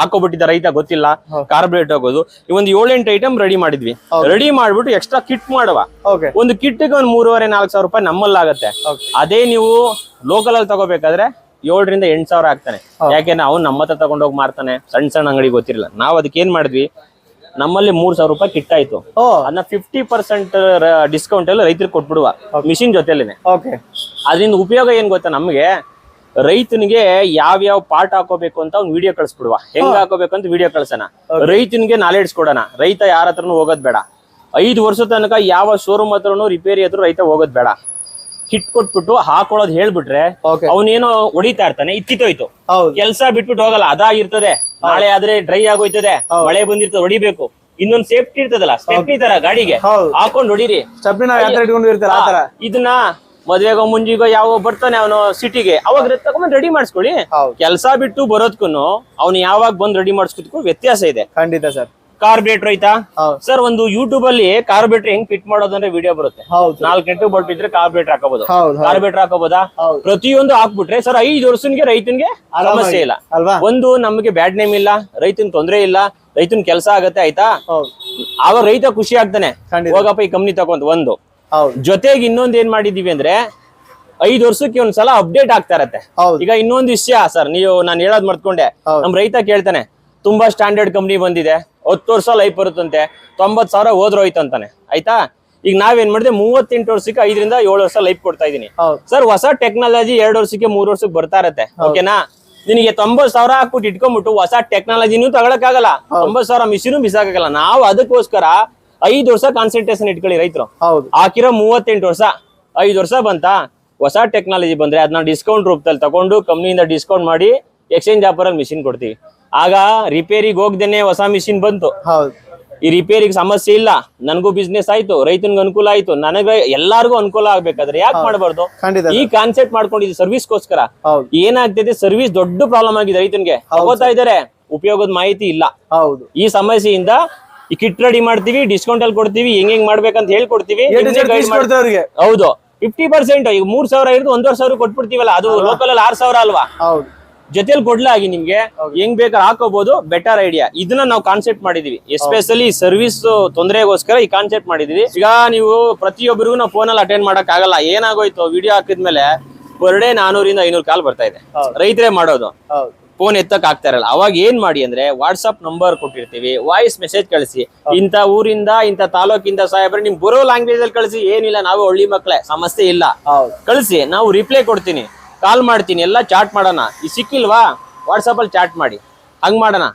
ಹಾಕೋಬಿಟ್ಟಿದ್ದ ರೈತ ಗೊತ್ತಿಲ್ಲ ಕಾರ್ಬೋರೇಟ್ ಹೋಗೋದು ಈ ಒಂದು ಏಳೆಂಟು ಐಟಮ್ ರೆಡಿ ಮಾಡಿದ್ವಿ. ರೆಡಿ ಮಾಡ್ಬಿಟ್ಟು ಎಕ್ಸ್ಟ್ರಾ ಕಿಟ್ ಮಾಡುವ. ಒಂದು ಕಿಟ್ಗೆ ಒಂದು ಮೂರುವರೆ ನಾಲ್ಕು ಸಾವಿರ ರೂಪಾಯಿ ನಮ್ಮಲ್ಲಿ ಆಗುತ್ತೆ ಅದೇ ನೀವು ಲೋಕಲ್ ಅಲ್ಲಿ ತಗೋಬೇಕಾದ್ರೆ ಏಳರಿಂದ ಎಂಟು ಸಾವಿರ ಆಗ್ತಾನೆ. ಯಾಕೆಂದ್ರೆ ಅವ್ನು ನಮ್ಮ ಹತ್ರ ತಗೊಂಡೋಗಿ ಮಾರ್ತಾನೆ. ಸಣ್ಣ ಸಣ್ಣ ಅಂಗಡಿ ಗೊತ್ತಿರಲ್ಲ. ನಾವು ಅದಕ್ಕೆ ಏನ್ ಮಾಡಿದ್ವಿ? ನಮ್ಮಲ್ಲಿ ಮೂರ್ ಸಾವಿರ ರೂಪಾಯಿ ಕಿಟ್ ಆಯ್ತು. ಅದನ್ನ ಫಿಫ್ಟಿ ಪರ್ಸೆಂಟ್ ಡಿಸ್ಕೌಂಟ್ ಅಲ್ಲಿ ರೈತರಿಗೆ ಕೊಟ್ಬಿಡುವ. ಮಿಷಿನ್ ಜೊತೆಲೇನೆ ಅದರಿಂದ ಉಪಯೋಗ ಏನ್ ಗೊತ್ತಾ ನಮಗೆ? ರೈತನಿಗೆ ಯಾವ ಯಾವ ಪಾರ್ಟ್ ಹಾಕೋಬೇಕು ಅಂತ ಅವ್ನು ವಿಡಿಯೋ ಕಳಿಸ್ಬಿಡುವ. ಹೆಂಗ್ ಹಾಕೋಬೇಕು ಅಂತ ವಿಡಿಯೋ ಕಳ್ಸೋಣ. ರೈತನಿಗೆ ನಾಲೆಡ್ಸ್ ಕೊಡೋಣ. ರೈತ ಯಾರ ಹತ್ರನು ಹೋಗೋದ್ ಬೇಡ. ಐದು ವರ್ಷ ತನಕ ಯಾವ ಶೋರೂಮ್ ಹತ್ರನು ರಿಪೇರಿ ಹತ್ರ ರೈತ ಹೋಗೋದ್ ಬೇಡ. ಕಿಟ್ ಕೊಟ್ಬಿಟ್ಟು ಹಾಕೊಳ್ಳೋದ್ ಹೇಳ್ಬಿಟ್ರೆ ಅವನೇನೋ ಹೊಡಿತಾ ಇರ್ತಾನೆ ಇತ್ತಿತ್ತೋಯ್ತು. ಕೆಲ್ಸ ಕೆಲಸ ಬಿಟ್ಬಿಟ್ಟು ಹೋಗಲ್ಲ ಅದಾಗಿರ್ತದೆ. ನಾಳೆ ಆದ್ರೆ ಡ್ರೈ ಆಗೋಯ್ತದೆ ಮಳೆ ಬಂದಿರ್ತದೆ ಹೊಡಿಬೇಕು. ಇನ್ನೊಂದ್ ಸೇಫ್ಟಿ ಇರ್ತದಲ್ಲ ಸೇಫ್ಟಿ ತರ ಗಾಡಿಗೆ. ಹಾಕೊಂಡ್ ಹೊಡಿರಿ. ಸ್ಟೆಪ್ನಿ ಇದನ್ನ ಮದ್ವೆಗೋ ಮುಂಜಿಗೋ ಯಾವ ಬರ್ತಾನೆ ಅವನು ಸಿಟಿಗೆ. ಅವಾಗ ತಗೊಂಡ್ ರೆಡಿ ಮಾಡಿಸ್ಕೊಳ್ಳಿ. ಕೆಲಸ ಬಿಟ್ಟು ಬರೋದ್ಕೂ ಅವ್ನು ಯಾವಾಗ ಬಂದ್ ರೆಡಿ ಮಾಡಿಸ್ಕೊದ್ಕು ವ್ಯತ್ಯಾಸ ಇದೆ. ಖಂಡಿತ ಸರ್. ಕಾರ್ಬೇಟ್ರ್ ಐತಾ? ಹೌದು. ಸರ್ ಒಂದು ಯೂಟ್ಯೂಬ್ ಅಲ್ಲಿ ಕಾರ್ಬೇಟ್ರ್ ಹೆಂಗ್ ಫಿಟ್ ಮಾಡೋದಂದ್ರೆ ವಿಡಿಯೋ ಬರುತ್ತೆ. ನಾಲ್ಕು ಗಂಟೆ ಬಟ್ಟಿದ್ರೆ ಕಾರ್ಬೇಟ್ರ್ ಹಾಕೋಬಹುದು ಹೌದು ಹೌದು. ಕಾರ್ಬೇಟ್ರ್ ಹಾಕೋಬೋದಾ? ಪ್ರತಿಯೊಂದು ಹಾಕ್ಬಿಟ್ರೆ ಸರ್ ಐದು ವರ್ಷನ್ಗೆ ರೈತನ್ಗೆ ಸಮಸ್ಯೆ ಇಲ್ಲ. ಅಲ್ವಾ? ಒಂದು ನಮಗೆ ಬ್ಯಾಡ್ ನೇಮ್ ಇಲ್ಲ ರೈತನ್ ತೊಂದ್ರೆ ಇಲ್ಲ ರೈತನ್ ಕೆಲಸ ಆಗತ್ತೆ ಆಯ್ತಾ? ಆಗ ರೈತ ಖುಷಿ ಆಗ್ತಾನೆ. ಹೋಗಪ್ಪ ಈ ಕಂಪ್ನಿ ತಗೊಂಡ್ ಒಂದು. ಜೊತೆಗೆ ಇನ್ನೊಂದ್ ಏನ್ ಮಾಡಿದೀವಿ ಅಂದ್ರೆ ಐದ್ ವರ್ಷಕ್ಕೆ ಒಂದ್ಸಲ ಅಪ್ಡೇಟ್ ಆಗ್ತಾ ಇರತ್ತೆ. ಈಗ ಇನ್ನೊಂದ್ ವಿಷಯ ಸರ್ ನೀವು ನಾನು ಹೇಳೋದ್ ಮರ್ತ್ಕೊಂಡೆ. ನಮ್ ರೈತ ಕೇಳ್ತಾನೆ ತುಂಬಾ ಸ್ಟ್ಯಾಂಡರ್ಡ್ ಕಂಪ್ನಿ ಬಂದಿದೆ ಹತ್ತು ವರ್ಷ ಲೈಫ್ ಬರುತ್ತಂತೆ ತೊಂಬತ್ ಸಾವಿರ ಹೋದ್ರೋಯ್ತು ಅಂತಾನೆ. ಆಯ್ತಾ? ಈಗ ನಾವೇನ್ ಮಾಡಿದೆ ಮೂವತ್ತೆಂಟು ವರ್ಷಕ್ಕೆ ಐದರಿಂದ ಏಳು ವರ್ಷ ಲೈಫ್ ಕೊಡ್ತಾ ಇದೀನಿ. ಸರ್ ಹೊಸ ಟೆಕ್ನಾಲಜಿ ಎರಡು ವರ್ಷಕ್ಕೆ ಮೂರ್ ವರ್ಷಕ್ಕೆ ಬರ್ತಾ ಇರತ್ತೆ. ಓಕೆನಾ? ನಿನಗೆ ತೊಂಬತ್ ಸಾವಿರ ಹಾಕ್ಬಿಟ್ಟು ಇಟ್ಕೊಂಡ್ಬಿಟ್ಟು ಹೊಸ ಟೆಕ್ನಾಲಜಿನೂ ತಗೊಳಕ್ಕಾಗಲ್ಲ. ತೊಂಬತ್ ಸಾವಿರ ಮಿಷಿನು ಬಿಸಾಕಾಗಲ್ಲ ನಾವು ಅದಕ್ಕೋಸ್ಕರ ಐದು ವರ್ಷ ಕಾನ್ಸಂಟ್ರೇಷನ್ ಇಟ್ಕೊಳ್ಳಿ ರೈತರು. ಹೌದು. ಹಾಕಿರೋ ಮೂವತ್ತೆಂಟು ವರ್ಷ ಐದು ವರ್ಷ ಬಂತಾ ಹೊಸ ಟೆಕ್ನಾಲಜಿ ಬಂದ್ರೆ ಅದನ್ನ ಡಿಸ್ಕೌಂಟ್ ರೂಪದಲ್ಲಿ ತಗೊಂಡು ಕಂಪ್ನಿಯಿಂದ ಡಿಸ್ಕೌಂಟ್ ಮಾಡಿ ಎಕ್ಸ್ಚೇಂಜ್ ಆಫರ್ ಅಲ್ಲಿ ಮಿಷಿನ್ ಕೊಡ್ತೀವಿ. ಆಗ ರಿಪೇರಿಗೆ ಹೋಗ್ದೇನೆ ಹೊಸ ಮಿಷಿನ್ ಬಂತು. ಹೌದು. ಈ ರಿಪೇರಿಗೆ ಸಮಸ್ಯೆ ಇಲ್ಲ. ನನಗೂ ಬಿಸ್ನೆಸ್ ಆಯ್ತು ರೈತನಿಗೆ ಅನುಕೂಲ ಆಯ್ತು. ನನಗೆ ಎಲ್ಲಾರ್ಗು ಅನುಕೂಲ ಆಗ್ಬೇಕಾದ್ರೆ ಯಾಕೆ ಮಾಡಬಾರ್ದು? ಖಂಡಿತ ಈ ಕಾನ್ಸೆಪ್ಟ್ ಮಾಡ್ಕೊಂಡಿದ್ದು ಸರ್ವಿಸ್ಗೋಸ್ಕರ ಹೌದು. ಏನಾಗ್ತಿದೆ ಸರ್ವಿಸ್ ದೊಡ್ಡ ಪ್ರಾಬ್ಲಮ್ ಆಗಿದೆ ರೈತನಿಗೆ. ತಗೋತಾ ಇದಾರೆ. ಉಪಯೋಗದ ಮಾಹಿತಿ ಇಲ್ಲ. ಹೌದು. ಈ ಸಮಸ್ಯೆಯಿಂದ ಈ ಕಿಟ್ ರೆಡಿ ಮಾಡ್ತೀವಿ ಡಿಸ್ಕೌಂಟ್ ಅಲ್ಲಿ ಕೊಡ್ತೀವಿ ಹೆಂಗ್ ಹೆಂಗ್ ಮಾಡ್ಬೇಕಂತ ಹೇಳ್ಕೊಡ್ತೀವಿ ಹೌದು. ಫಿಫ್ಟಿ ಪರ್ಸೆಂಟ್ ಈಗ ಮೂರ್ ಸಾವಿರ ಇರೋದು ಒಂದೂವರೆ ಸಾವಿರ ಕೊಟ್ಬಿಡ್ತೀವಲ್ಲ ಅದು ಲೋಕಲ್ ಅಲ್ಲಿ ಆರ್ ಸಾವಿರ ಅಲ್ವಾ? ಜೊತೆಲಿ ಕೊಡ್ಲಾಗಿ ನಿಮ್ಗೆ? ಹೆಂಗ್ ಬೇಕಾದ್ರೆ ಹಾಕೋಬಹುದು ಬೆಟರ್ ಐಡಿಯಾ ಇದನ್ನ ನಾವು ಕಾನ್ಸೆಪ್ಟ್ ಮಾಡಿದೀವಿ. ಎಸ್ಪೆಷಲಿ ಸರ್ವಿಸ್ ತೊಂದರೆಗೋಸ್ಕರ ಈ ಕಾನ್ಸೆಪ್ಟ್ ಮಾಡಿದೀವಿ. ಈಗ ನೀವು ಪ್ರತಿಯೊಬ್ಬರಿಗೂ ನಾವು ಫೋನ್ ಅಲ್ಲಿ ಅಟೆಂಡ್ ಮಾಡಕ್ ಆಗಲ್ಲ ಏನಾಗೋಯ್ತು? ವಿಡಿಯೋ ಹಾಕಿದ್ಮೇಲೆ ಪರ್ ಡೇ ನಾನೂರಿಂದ ಐನೂರು ಕಾಲ್ ಬರ್ತಾ ಇದೆ. ರೈತರೇ ಮಾಡೋದು. ಫೋನ್ ಎತ್ತಕ್ ಆಗ್ತಾ ಇರಲ್ಲ. ಅವಾಗ ಏನ್ ಮಾಡಿ ಅಂದ್ರೆ ವಾಟ್ಸ್ಆಪ್ ನಂಬರ್ ಕೊಟ್ಟಿರ್ತೀವಿ ವಾಯ್ಸ್ ಮೆಸೇಜ್ ಕಳಿಸಿ. ಇಂತ ಊರಿಂದ ಇಂತ ತಾಲೂಕಿಂದ ಸಾಹೇಬ್ರೆ ನಿಮ್ ಬರೋ ಲ್ಯಾಂಗ್ವೇಜ್ ಅಲ್ಲಿ ಕಳಿಸಿ. ಏನಿಲ್ಲ ನಾವು ಹಳ್ಳಿ ಮಕ್ಳೇ ಸಮಸ್ಯೆ ಇಲ್ಲ. ಕಳಿಸಿ ನಾವು ರಿಪ್ಲೈ ಕೊಡ್ತೀನಿ. ಕಾಲ್ ಮಾಡ್ತೀನಿ ಎಲ್ಲ ಚಾಟ್ ಮಾಡೋಣ. ಈ ಸಿಕ್ಕಿಲ್ವಾ? ವಾಟ್ಸಪ್ ಅಲ್ಲಿ ಚಾಟ್ ಮಾಡಿ. ಹಂಗ್ ಮಾಡೋಣ.